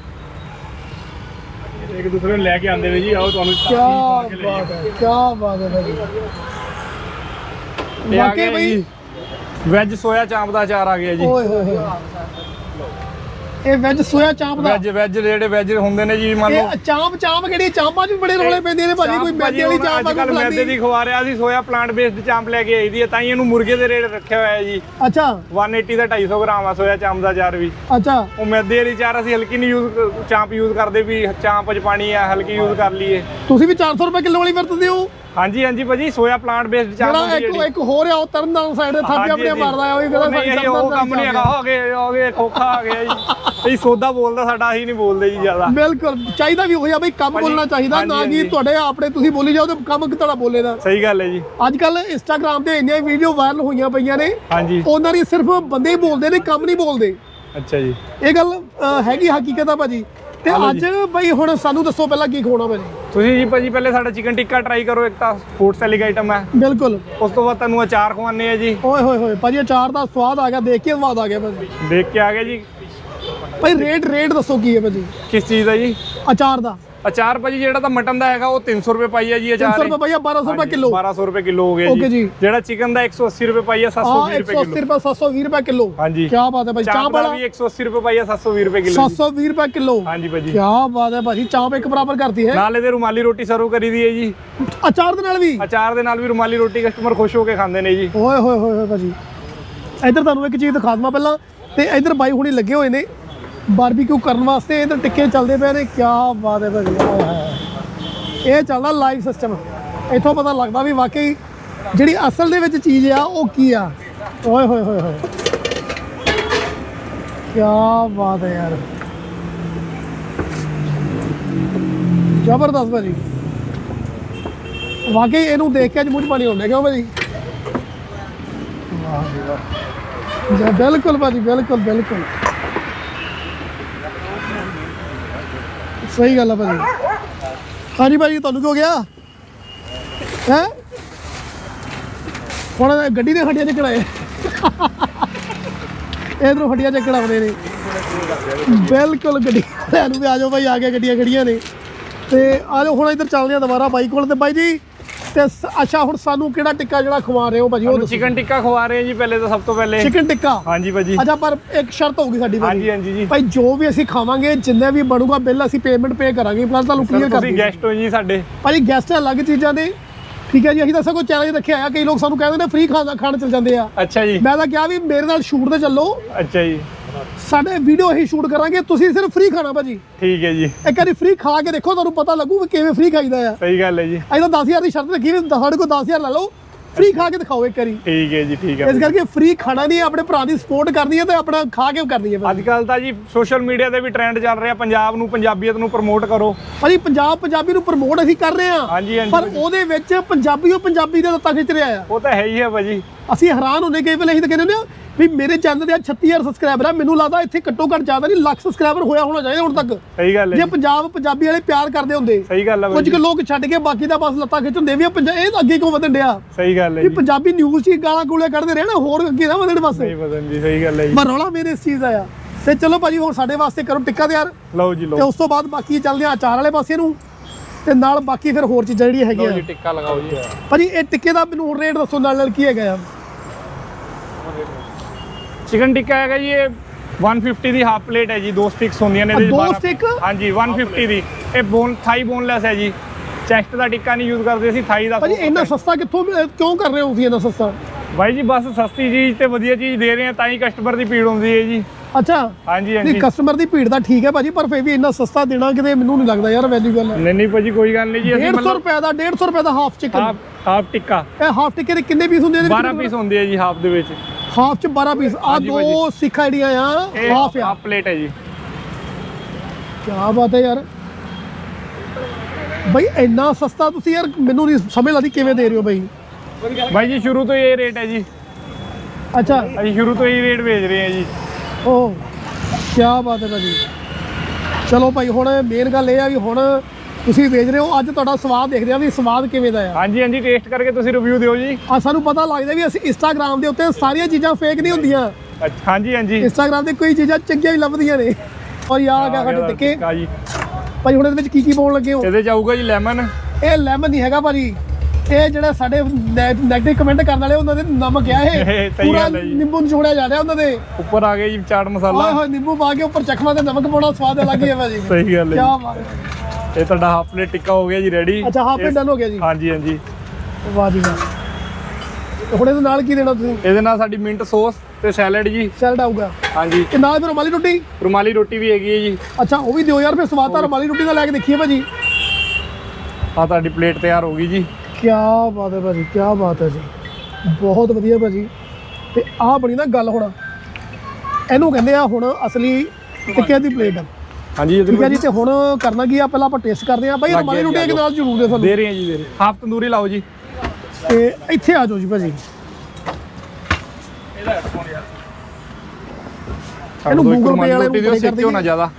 ਇੱਕ ਦੂਸਰੇ ਨੂੰ ਲੈ ਕੇ ਆਉਂਦੇ ਵੇ ਜੀ ਆਓ ਤੁਹਾਨੂੰ ਕੀ ਬਾਤ ਹੈ ਕੀ ਬਾਤ ਹੈ ਆ ਵਾਕਈ ਬਈ ਵੈਜ ਸੋਇਆ ਚਾਂਪ ਦਾ ਅਚਾਰ ਆ ਗਿਆ ਜੀ। ਓਏ ਹੋਏ ਹੋਏ। ਇਹ ਵੈਜ ਸੋਇਆ ਚਾਂਪ ਦਾ। ਵੈਜ ਵੈਜ ਜਿਹੜੇ ਵੈਜ ਹੁੰਦੇ ਨੇ ਜੀ ਮੰਨ ਲਓ। ਇਹ ਚਾਂਪ ਚਾਂਪ ਕਿਹੜੀ ਚਾਂਪਾਂ 'ਚ ਵੀ ਬੜੇ ਰੋਲੇ ਪੈਂਦੇ ਨੇ ਭਾਜੀ ਕੋਈ ਮੈਦੇ ਵਾਲੀ ਚਾਂਪ ਆ ਕੋਈ ਮੈਦੇ ਦੀ ਖਵਾ ਰਿਹਾ ਸੀ ਸੋਇਆ ਪਲਾਂਟ ਬੇਸਡ ਚਾਂਪ ਲੈ ਕੇ ਆਈ ਦੀ ਹੈ ਤਾਂ ਹੀ ਇਹਨੂੰ ਮੁਰਗੇ ਦੇ ਰੇਟ ਰੱਖਿਆ ਹੋਇਆ ਹੈ ਜੀ। ਅੱਛਾ। 180 ਦਾ 250 ਗ੍ਰਾਮ ਆ ਸੋਇਆ ਚਾਂਪ ਦਾ ਅਚਾਰ ਵੀ। ਅੱਛਾ। ਉਹ ਮੈਦੇ ਵਾਲੀ ਚਾਰ ਅਸੀਂ ਹਲਕੀ ਨਹੀਂ ਯੂਜ਼ ਚਾਂਪ ਯੂਜ਼ ਕਰਦੇ ਵੀ ਚਾਂਪ 'ਚ ਪਾਣੀ ਆ ਹਲਕੀ ਯੂਜ਼ ਕਰ ਲਈਏ। ਤੁਸੀਂ ਵੀ 400 ਰੁਪਏ ਕਿਲੋ ਵਾਲੀ ਵਰਤਦੇ ਹੋ? ਹਾਂਜੀ ਹਾਂਜੀ ਭਾਜੀ ਸੋਇਆ ਪਲਾਂਟ ਬੇਸਡ ਚਾਂਪ ਜਿਹੜਾ ਹੁੰਦੀ ਇੱਕ ਜਿਹੜੀ। ਇੱਕ ਹੋਰ ਆ ਉਹ ਤਰਨਤਾਰਨ ਸਾਈਡ ਦੇ ਹਾਂਜੀ, ਆਪਣੀਆਂ ਹਾਂਜੀ। ਮਾਰਦਾ ਆ ਉਹ ਉਹ ਨਹੀਂ ਇਹ ਉਹ ਕੰਮ ਨਹੀਂ ਹੈਗਾ ਹੋ ਗਏ ਹੋ ਗਏ ਖੋਖਾ ਆ ਗਿਆ ਜੀ। ਇਹ ਸੋਦਾ ਬੋਲਦਾ ਸਾਡਾ ਅਸੀਂ ਨਹੀਂ ਬੋਲਦੇ ਜੀ ਜ਼ਿਆਦਾ। ਬਿਲਕੁਲ ਚਾਹੀਦਾ ਵੀ ਹੋਇਆ ਬਈ ਕੰਮ ਭਾਜੀ, ਬੋਲਣਾ ਚਾਹੀਦਾ ਹਾਂਜੀ, ਨਾ ਕਿ ਹਾਂਜੀ। ਤੁਹਾਡੇ ਆਪਣੇ ਤੁਸੀਂ ਬੋਲੀ ਜਾਓ ਤੇ ਕੰਮ ਤੁਹਾਡਾ ਬੋਲੇ ਦਾ। ਸਹੀ ਗੱਲ ਹੈ ਜੀ। ਅੱਜ ਕੱਲ ਇੰਸਟਾਗ੍ਰam ਤੇ ਇੰਨੀਆਂ ਵੀਡੀਓ ਵਾਇਰਲ ਹੋਈਆਂ ਪਈਆਂ ਨੇ। ਹਾਂਜੀ। ਉਹਨਾਂ ਦੀ ਸਿਰਫ ਬੰਦੇ ਹੀ ਬੋਲਦੇ ਨੇ ਕੰਮ ਨਹੀਂ ਬੋਲਦੇ। ਅੱਛਾ ਜੀ। ਇਹ ਗੱਲ ਅ, ਹੈਗੀ ਹਕੀਕਤ ਆ ਭਾਜੀ। ਤੇ ਅੱਜ ਬਈ ਹੁਣ ਸਾਨੂੰ ਦੱਸੋ ਪਹਿਲਾਂ ਕੀ ਖਵਾਉਣਾ ਭਾਜੀ? ਤੁਸੀਂ ਜੀ ਭਾਜੀ ਪਹਿਲੇ ਸਾਡਾ ਚਿਕਨ ਟਿੱਕਾ ਟਰਾਈ ਕਰੋ ਇੱਕ ਤਾਂ ਫੂਡ ਸੈਲਿੰਗ ਆਈਟਮ ਹੈ। ਬਿਲਕੁਲ। ਉਸ ਤੋਂ ਬਾਅਦ ਤੁਹਾਨੂੰ ਅਚਾਰ ਖਵਾਉਂਦੇ ਆ ਜੀ। ਓਏ ਹੋਏ ਹੋਏ ਭਾਜੀ ਅਚਾਰ ਦਾ ਸਵਾਦ ਆ ਗਿਆ ਦੇਖ ਕੇ ਸਵਾਦ ਆ ਗਿਆ ਭਾਜੀ। ਦੇਖ ਕੇ ਆ ਗਏ ਜੀ। ਭਾਈ ਰੇਟ ਰੇਟ ਦੱਸੋ ਕੀ ਹੈ ਭਾਜੀ? ਕਿਸ ਚੀਜ਼ ਦਾ ਜੀ? ਅਚਾਰ ਦਾ। ਅਚਾਰ ਭਾਜੀ ਜਿਹੜਾ ਤਾਂ ਮਟਨ ਦਾ ਹੈਗਾ ਉਹ 300 ਰੁਪਏ ਪਾਈ ਹੈ ਜੀ ਅਚਾਰ 300 ਰੁਪਏ ਭਈਆ 1200 ਰੁਪਏ ਕਿਲੋ। 1200 ਰੁਪਏ ਕਿਲੋ ਹੋ ਗਿਆ ਜੀ। ਜਿਹੜਾ ਚਿਕਨ ਦਾ 180 ਰੁਪਏ ਪਾਈ ਹੈ 720 ਹਾਂ ਰੁਪਏ 180 ਕਿਲੋ। ਰੁਪਏ 720 ਰੁਪਏ ਕਿਲੋ। ਹਾਂਜੀ। ਕੀ ਬਾਤ ਹੈ ਭਾਈ ਚਾਂਪ ਦਾ ਵਾਲਾ ਵੀ 180 ਰੁਪਏ ਪਾਈ ਹੈ 720 ਰੁਪਏ ਕਿਲੋ 720 ਰੁਪਏ ਕਿਲੋ। ਹਾਂਜੀ ਭਾਜੀ। ਕੀ ਬਾਤ ਹੈ ਭਾਜੀ ਚਾਂਪ ਇੱਕ ਬਰਾਬਰ ਕਰਤੀ ਹੈ। ਨਾਲ ਇਹਦੇ ਰੁਮਾਲੀ ਰੋਟੀ ਸਰਵ ਕਰੀ ਦੀ ਹੈ ਜੀ। ਅਚਾਰ ਦੇ ਨਾਲ ਵੀ? ਅਚਾਰ ਦੇ ਨਾਲ ਵੀ ਰੁਮਾਲੀ ਰੋਟੀ ਕਸਟਮਰ ਖੁਸ਼ ਹੋ ਕੇ ਖਾਂਦੇ ਨੇ ਜੀ। ਓਏ ਹੋਏ ਹੋਏ ਭਾਜੀ। ਇੱਧਰ ਤੁਹਾਨੂੰ ਇੱਕ ਚੀਜ਼ ਦਿਖਾ ਦਵਾਂ ਪਹਿਲਾਂ ਤੇ ਇੱਧਰ ਬਾਈ ਹੁਣੀ ਲੱਗੇ ਹੋਏ ਨੇ। ਬਾਰਬੀਕਿਊ ਕਰਨ ਵਾਸਤੇ ਇੱਧਰ ਟਿੱਕੇ ਚੱਲਦੇ ਪਏ ਨੇ ਕੀ ਬਾਤ ਹੈ ਭਾਜੀ ਇਹ ਚੱਲਦਾ ਲਾਈਵ ਸਿਸਟਮ ਇੱਥੋਂ ਪਤਾ ਲੱਗਦਾ ਵੀ ਵਾਕਈ ਜਿਹੜੀ ਅਸਲ ਦੇ ਵਿੱਚ ਚੀਜ਼ ਆ, ਉਹ ਕੀ ਆ? ਓਏ ਹੋਏ ਹੋਏ ਹੋਏ। ਕੀ ਬਾਤ ਹੈ ਯਾਰ। ਜ਼ਬਰਦਸਤ ਭਾਜੀ। ਵਾਕਈ ਇਹਨੂੰ ਦੇਖ ਕੇ ਅੱਜ ਮੂੰਹ 'ਚ ਪਾਣੀ ਆਉਂਦਾ, ਕਿਉਂ ਭਾਜੀ? ਵਾਹ ਜੀ ਵਾਹ। ਬਿਲਕੁਲ ਭਾਜੀ, ਬਿਲਕੁਲ ਬਿਲਕੁਲ। ਸਹੀ ਗੱਲ ਆ ਭਾਜੀ। ਹਾਂਜੀ ਭਾਜੀ, ਤੁਹਾਨੂੰ ਕੀ ਹੋ ਗਿਆ? ਹੈ? ਹੁਣ ਗੱਡੀ ਦੇ ਖੱਡੀਆਂ ਚੱਕਣਾ ਹੈ ਇਧਰੋਂ ਖੱਡੀਆਂ ਚੱਕਣ ਆਉਂਦੇ ਨੇ। ਬਿਲਕੁਲ ਗੱਡੀ ਵਾਲਿਆਂ ਨੂੰ ਵੀ ਆ ਜਾਓ ਭਾਈ, ਆ ਕੇ ਗੱਡੀਆਂ ਖੜੀਆਂ ਨੇ। ਤੇ ਆ ਜਾਓ, ਹੁਣ ਇੱਧਰ ਚੱਲਦੇ ਆ ਦੁਬਾਰਾ ਬਾਈਕ ਕੋਲ ਤੇ। ਬਾਈ ਜੀ ਤੇ ਸ- ਅੱਛਾ ਹੁਣ ਸਾਨੂੰ ਕਿਹੜਾ ਟਿੱਕਾ ਜਿਹੜਾ ਖਵਾ ਰਹੇ ਹੋ ਭਾਜੀ ਉਹ ਦੱਸੋ। ਚਿਕਨ ਟਿੱਕਾ ਖਵਾ ਰਹੇ ਆ ਜੀ ਪਹਿਲੇ ਤਾਂ ਸਭ ਤੋਂ ਪਹਿਲੇ। ਚਿਕਨ ਟਿੱਕਾ? ਹਾਂਜੀ ਭਾਜੀ। ਅੱਛਾ ਪਰ ਇੱਕ ਸ਼ਰਤ ਹੋਊਗੀ ਸਾਡੀ ਹਾਂਜੀ ਭਾਜੀ। ਹਾਂਜੀ ਜੀ। ਭਾਈ ਜੋ ਵੀ ਅਸੀਂ ਖਾਵਾਂਗੇ ਜਿੰਨੇ ਵੀ ਬਣੂਗਾ ਬਿੱਲ ਅਸੀਂ ਪੇਮੈਂਟ ਪੇ ਕਰਾਂਗੇ ਪਲੱਸ ਤੁਹਾਨੂੰ ਸਰ ਕਲੀਅਰ ਕਰ ਤੁਸੀਂ ਗੈਸਟ ਹੋ ਜੀ ਸਾਡੇ। ਭਾਜੀ ਗੈਸਟ ਅਲੱਗ ਚੀਜ਼ਾਂ ਦੇ। ਠੀਕ ਹੈ ਜੀ ਅਸੀਂ ਤਾਂ ਸਗੋਂ ਚੈਲੰਜ ਰੱਖਿਆ ਆ ਕਈ ਲੋਕ ਸਾਨੂੰ ਕਹਿੰਦੇ ਨੇ ਫ੍ਰੀ ਖਾਣਾ ਖਾਣ ਚਲ ਜਾਂਦੇ ਆ। ਅੱਛਾ ਜੀ। ਮੈਂ ਤਾਂ ਕਿਹਾ ਵੀ ਮੇਰੇ ਨਾਲ ਸ਼ੂਟ ਤੇ ਚੱਲੋ। ਅੱਛਾ ਜੀ। ਸਾਡੇ ਵੀਡੀਓ ਅਸੀਂ ਸ਼ੂਟ ਕਰਾਂਗੇ ਤੁਸੀਂ ਸਿਰਫ ਫ੍ਰੀ ਖਾਣਾ ਭਾਜੀ। ਠੀਕ ਹੈ ਜੀ। ਇੱਕ ਵਾਰੀ ਫ੍ਰੀ ਖਾ ਕੇ ਦੇਖੋ ਤੁਹਾਨੂੰ ਪਤਾ ਲੱਗੂ ਕਿ ਕਿਵੇਂ ਫ੍ਰੀ ਖਾਈਦਾ ਆ। ਸਹੀ ਗੱਲ ਹੈ ਜੀ। ਅਸੀਂ ਤਾਂ 10000 ਦੀ ਸ਼ਰਤ ਰੱਖੀ ਵੀ ਸਾਡੇ ਕੋਲ 10000 ਲੈ ਲਓ। ਫ੍ਰੀ ਖਾ ਕੇ ਦਿਖਾਓ ਇੱਕ ਵਾਰੀ। ਠੀਕ ਹੈ ਜੀ ਠੀਕ ਹੈ ਇਸ ਕਰਕੇ ਫ੍ਰੀ ਖਾਣਾ ਨਹੀਂ ਆਪਣੇ ਭਰਾ ਦੀ ਸਪੋਰਟ ਕਰਨੀ ਹੈ ਤੇ ਆਪਣਾ ਖਾ ਕੇ ਕਰਨੀ ਹੈ। ਅੱਜ ਕੱਲ ਤਾਂ ਜੀ ਸੋਸ਼ਲ ਮੀਡੀਆ ਤੇ ਵੀ ਟ੍ਰੈਂਡ ਚੱਲ ਰਿਹਾ ਪੰਜਾਬ ਨੂੰ ਪੰਜਾਬੀਅਤ ਨੂੰ ਪ੍ਰਮੋਟ ਕਰੋ। ਭਾਜੀ ਪੰਜਾਬ ਪੰਜਾਬੀ ਨੂੰ ਪ੍ਰਮੋਟ ਅਸੀਂ ਕਰ ਰਹੇ ਹਾਂ। ਹਾਂਜੀ, ਹਾਂਜੀ ਪਰ। ਉਹਦੇ ਵਿੱਚ ਪੰਜਾਬੀ ਉਹ ਪੰਜਾਬੀ ਦੇ ਲੱਤਾਂ ਖਿੱਚ ਰਿਹਾ ਆ। ਉਹ ਤਾਂ ਹੈ ਹੀ ਹੈ ਭਾਜੀ। ਅਸੀਂ ਹੈਰਾਨ ਹੁੰਦੇ ਕਈ ਵੇਲੇ ਅਸੀਂ ਤਾਂ ਕਹਿੰਦੇ ਹੁੰਦੇ ਆ ਵੀ ਮੇਰੇ ਚੈਨਲ ਤੇ 36000 ਸਬਸਕ੍ਰਾਈਬਰ ਆ ਮੈਨੂੰ ਲੱਗਦਾ ਇੱਥੇ ਘੱਟੋ ਘੱਟ ਜ਼ਿਆਦਾ ਨਹੀਂ ਲੱਖ ਸਬਸਕ੍ਰਾਈਬਰ ਹੋਇਆ ਹੋਣਾ ਚਾਹੀਦਾ ਹੁਣ ਤੱਕ। ਸਹੀ ਗੱਲ ਹੈ ਜੇ ਪੰਜਾਬ ਪੰਜਾਬੀ ਵਾਲੇ ਪਿਆਰ ਕਰਦੇ ਹੁੰਦੇ ਸਹੀ ਗੱਲ ਹੈ ਕੁਝ ਕੁ ਲੋਕ ਛੱਡ ਕੇ ਬਾਕੀ ਦਾ ਬਸ ਲੱਤਾਂ ਖਿੱਚਦੇ ਵੀ ਆ, ਪੰਜਾ- ਇਹ ਅੱਗੇ ਕਿਉਂ ਵਧਣ ਡਿਆ? ਸਹੀ ਗੱਲ ਹੈ ਵੀ ਜੀ। ਪੰਜਾਬੀ ਨਿਊਜ਼ 'ਚ ਹੀ ਗਾਲਾਂ ਗੂਲੇ ਕੱਢਦੇ ਰਹਿਣਾ ਹੋਰ ਅੱਗੇ ਨਾ ਵਧਣ ਬਸ। ਸਹੀ ਬਦਨ ਜੀ ਸਹੀ ਗੱਲ ਹੈ ਜੀ। ਪਰ ਰੌਲਾ ਮੇਰੇ ਇਸ ਚੀਜ਼ ਦਾ ਆ। ਤੇ ਚਲੋ ਭਾਜੀ ਹੁਣ ਸਾਡੇ ਵਾਸਤੇ ਕਰੋ ਟਿੱਕਾ ਤਿਆਰ। ਲਓ ਜੀ ਤੇ ਲਓ ਉਸ ਤੋਂ ਬਾਅਦ ਬਾਕੀ ਚੱਲਦੇ ਆ ਅਚਾਰ ਵਾਲੇ ਪਾਸੇ ਨੂੰ। ਤੇ ਨਾਲ ਬਾਕੀ ਫਿਰ ਹੋਰ ਚੀਜ਼ਾਂ ਜਿਹੜੀਆਂ ਲਓ ਜੀ ਹੈਗੀਆਂ ਟਿੱਕਾ ਲਗਾਓ ਜੀ। ਭਾਜੀ ਇਹ ਟਿੱਕੇ ਦਾ ਮੈਨੂੰ ਰੇਟ ਦੱਸੋ ਨਾਲ ਨਾਲ ਕੀ ਹੈਗਾ ਆ? ਚਿਕਨ ਟਿੱਕਾ ਹੈਗਾ ਜੀ ਇਹ 150 ਦੀ ਹਾਫ ਪਲੇਟ ਹੈ ਜੀ ਦੋ ਸਟਿਕਸ ਹੁੰਦੀਆਂ ਨੇ ਇਹਦੇ ਦੋ 12 stick? ਹਾਂਜੀ 150 ਦੀ। ਇਹ ਬੋਨ ਥਾਈ ਬੋਨਲੈਸ ਹੈ ਜੀ। ਚੈਸਟ ਦਾ ਟਿੱਕਾ ਨਹੀਂ ਯੂਜ਼ ਕਰਦੇ ਅਸੀਂ ਥਾਈ ਦਾ ਭਾਜੀ ਇੰਨਾ ਸਸਤਾ ਕਿੱਥੋਂ ਮਿਲ- ਕਿਉਂ ਕਰ ਰਹੇ ਹੋ ਤੁਸੀਂ ਇੰਨਾ ਸਸਤਾ? ਭਾਈ ਜੀ ਬਸ ਸਸਤੀ ਚੀਜ਼ ਤੇ ਵਧੀਆ ਚੀਜ਼ ਦੇ ਰਹੇ ਆ ਤਾਂ ਹੀ ਕਸਟਮਰ ਦੀ ਭੀੜ ਹੁੰਦੀ ਹੈ ਜੀ। ਅੱਛਾ। ਹਾਂਜੀ ਨਹੀਂ ਹਾਂਜੀ। ਕਸਟਮਰ ਦੀ ਭੀੜ ਤਾਂ ਠੀਕ ਹੈ ਭਾਜੀ ਪਰ ਫਿਰ ਵੀ ਇੰਨਾ ਸਸਤਾ ਦੇਣਾ ਕਿਤੇ ਮੈਨੂੰ ਨਹੀਂ ਲੱਗਦਾ ਯਾਰ ਵੈਲਿਊ ਗੱਲ ਹੈ। ਨਹੀਂ ਨਹੀਂ ਭਾਜੀ ਕੋਈ ਗੱਲ ਨਹੀਂ ਜੀ ਅਸੀਂ 150 ਰੁਪਏ ਦਾ 150 ਰੁਪਏ ਦਾ half chicken half half tikka ਇਹ ਹਾਫ ਟਿੱਕੇ ਦੇ ਕਿੰਨੇ ਪੀਸ ਹੁੰਦੇ 12 ਪੀਸ ਹੁੰਦੇ ਆ ਜੀ ਹਾਫ ਦੇ ਵਿੱਚ। ਹਾਫ ਚ 12 ਪੀਸ ਆ ਹਾਂਜੀ ਦੋ। ਸਿੱਖਾਂ ਜਿਹੜੀਆਂ ਆ ਹਾਫ ਆ। ਪਲੇਟ ਹੈ ਜੀ। ਕੀ ਬਾਤ ਹੈ ਯਾਰ। ਬਈ ਇੰਨਾ ਸਸਤਾ ਤੁਸੀਂ ਯਾਰ ਮੈਨੂੰ ਨਹੀਂ ਸਮਝ ਲੱਗਦੀ ਕਿਵੇਂ ਦੇ ਰਹੇ ਹੋ ਬਈ। ਭਾਈ ਜੀ ਸ਼ੁਰੂ ਤੋਂ ਹੀ ਇਹ ਰੇਟ ਹੈ ਜੀ। ਅੱਛਾ। ਅਸੀਂ ਸ਼ੁਰੂ ਤੋਂ ਹੀ ਰੇਟ ਵੇਚ ਰਹੇ ਹਾਂ ਜੀ। ਓ ਕੀ ਬਾਤ ਹੈ ਭਾਜੀ। ਚਲੋ ਭਾਈ ਹੁਣ ਮੇਨ ਗੱਲ ਇਹ ਆ ਵੀ ਹੁਣ ਤੁਸੀਂ ਵੇਚ ਰਹੇ ਹੋ ਅੱਜ ਤੁਹਾਡਾ ਸਵਾਦ ਦੇਖਦੇ ਆ ਵੀ ਸਵਾਦ ਕਿਵੇਂ ਦਾ ਆ। ਹਾਂਜੀ ਹਾਂਜੀ ਟੇਸਟ ਕਰਕੇ ਤੁਸੀਂ ਰਿਵਿਊ ਦਿਓ ਜੀ। ਆ ਸਾਨੂੰ ਪਤਾ ਲੱਗਦਾ ਵੀ ਅਸੀਂ ਇੰਸਟਾਗ੍ਰam ਦੇ ਉੱਤੇ ਸਾਰੀਆਂ ਚੀਜ਼ਾਂ ਫੇਕ ਨਹੀਂ ਹੁੰਦੀਆਂ। ਅੱਛਾ, ਹਾਂਜੀ ਹਾਂਜੀ। ਇੰਸਟਾਗ੍ਰam ਤੇ ਕੋਈ ਚੀਜ਼ਾਂ ਚੰਗੀਆਂ ਵੀ ਲੱਭਦੀਆਂ ਨੇ। ਔਰ ਯਾ ਆ ਗਿਆ ਸਾਡੇ ਟਿੱਕੇ। ਜੀ। ਭਾਈ ਹੁਣ ਇਹਦੇ ਵਿੱਚ ਕੀ ਕੀ ਪਾਉਣ ਲੱਗੇ ਹੋ? ਇਹਦੇ ਚ ਆਊਗਾ ਜੀ ਲੈਮਨ ਇਹ ਲੈਮਨ ਨਹੀਂ ਹੈਗਾ ਭਾਜੀ। ਇਹ ਜਿਹੜੇ ਸਾਡੇ ਨੈਗੇਟਿਵ ਕਮੈਂਟ ਕਰਨ ਵਾਲੇ ਉਹਨਾਂ ਦੇ ਨਮਕ ਆ ਇਹ। *laughs* ਪੂਰਾ। ਨਿੰਬੂ ਨਿਚੋੜਿਆ ਜਾ ਰਿਹਾ ਉਹਨਾਂ ਦੇ। ਉੱਪਰ ਆ ਗਿਆ ਜੀ ਚਾਟ ਮਸਾਲਾ। ਓਏ ਹੋਏ ਨਿੰਬੂ ਪਾ ਕੇ ਉੱਪਰ ਚਖਮਾ ਤੇ ਨਮਕ ਪਾਉਣਾ ਸਵਾਦ ਅਲੱਗ ਹੀ ਹੈ ਭਾਜੀ। ਸਹੀ ਗੱਲ ਕੀ ਹੈ ਬਾਤ ਹੈ। ਇਹ ਤੁਹਾਡਾ ਹਾਫ ਪਲੇਟ ਟਿੱਕਾ ਹੋ ਗਿਆ ਜੀ ਰੈਡੀ ਅੱਛਾ ਹਾਫ ਡਨ ਹੋ ਗਿਆ ਜੀ। ਹਾਂਜੀ ਹਾਂਜੀ। ਵਾਹ ਜੀ ਵਾਹ। ਹੁਣ ਇਹਦੇ ਨਾਲ ਕੀ ਦੇਣਾ ਤੁਸੀਂ? ਇਹਦੇ ਨਾਲ ਸਾਡੀ ਮਿੰਟ ਸੌਸ ਤੇ ਸੈਲਡ ਜੀ। ਸੈਲਡ ਆਊਗਾ। ਹਾਂਜੀ। ਤੇ ਨਾਲ ਰੁਮਾਲੀ ਰੋਟੀ? ਰੁਮਾਲੀ ਰੋਟੀ ਵੀ ਹੈਗੀ ਹੈ ਜੀ। ਅੱਛਾ ਉਹ ਵੀ ਦਿਓ ਯਾਰ ਸਵਾਦ ਤਾਂ ਰੁਮਾਲੀ ਰੋਟੀ ਦਾ ਲੈ ਕੇ ਦੇਖੀਏ ਭਾਜੀ। ਆ ਤੁਹਾਡੀ ਪਲੇਟ ਤਿਆਰ ਹੋ ਗਈ ਜੀ। ਕੀ ਬਾਤ ਹੈ ਭਾਜੀ ਕੀ ਬਾਤ ਹੈ ਜੀ। ਬਹੁਤ ਵਧੀਆ ਭਾਜੀ। ਤੇ ਆਹ ਬਣੀ ਨਾ ਗੱਲ ਹੁਣ। ਇਹਨੂੰ ਕਹਿੰਦੇ ਆ ਹੁਣ ਅਸਲੀ ਟਿੱਕੇ ਦੀ ਪਲੇਟ ਹਾਂਜੀ ਠੀਕ ਹੈ ਜੀ ਤੇ ਹੁਣ ਕਰਨਾ ਕੀ ਆ? ਪਹਿਲਾਂ ਆਪਾਂ ਟੇਸਟ ਕਰਦੇ ਆ ਭਾਈ ਰੁਮਾਲੀ ਰੋਟੀ ਇੱਕ ਨਾਲ ਜ਼ਰੂਰ ਦੇ ਤੁਹਾਨੂੰ ਦੇ ਰਹੇ ਹਾਂ ਜੀ ਦੇ ਰਹੇ ਹਾਫ ਤੰਦੂਰੀ ਲਾਓ ਜੀ। ਤੇ ਇੱਥੇ ਆ ਜਾਓ ਜੀ ਭਾਜੀ। ਇਹਨੂੰ ਇੱਕ Google Pay ਰੁਮਾਲੀ ਵਾਲੇ ਰੋਟੀ ਨੂੰ ਸੇਕਿਓ ਨਾ। ਜ਼ਿਆਦਾ।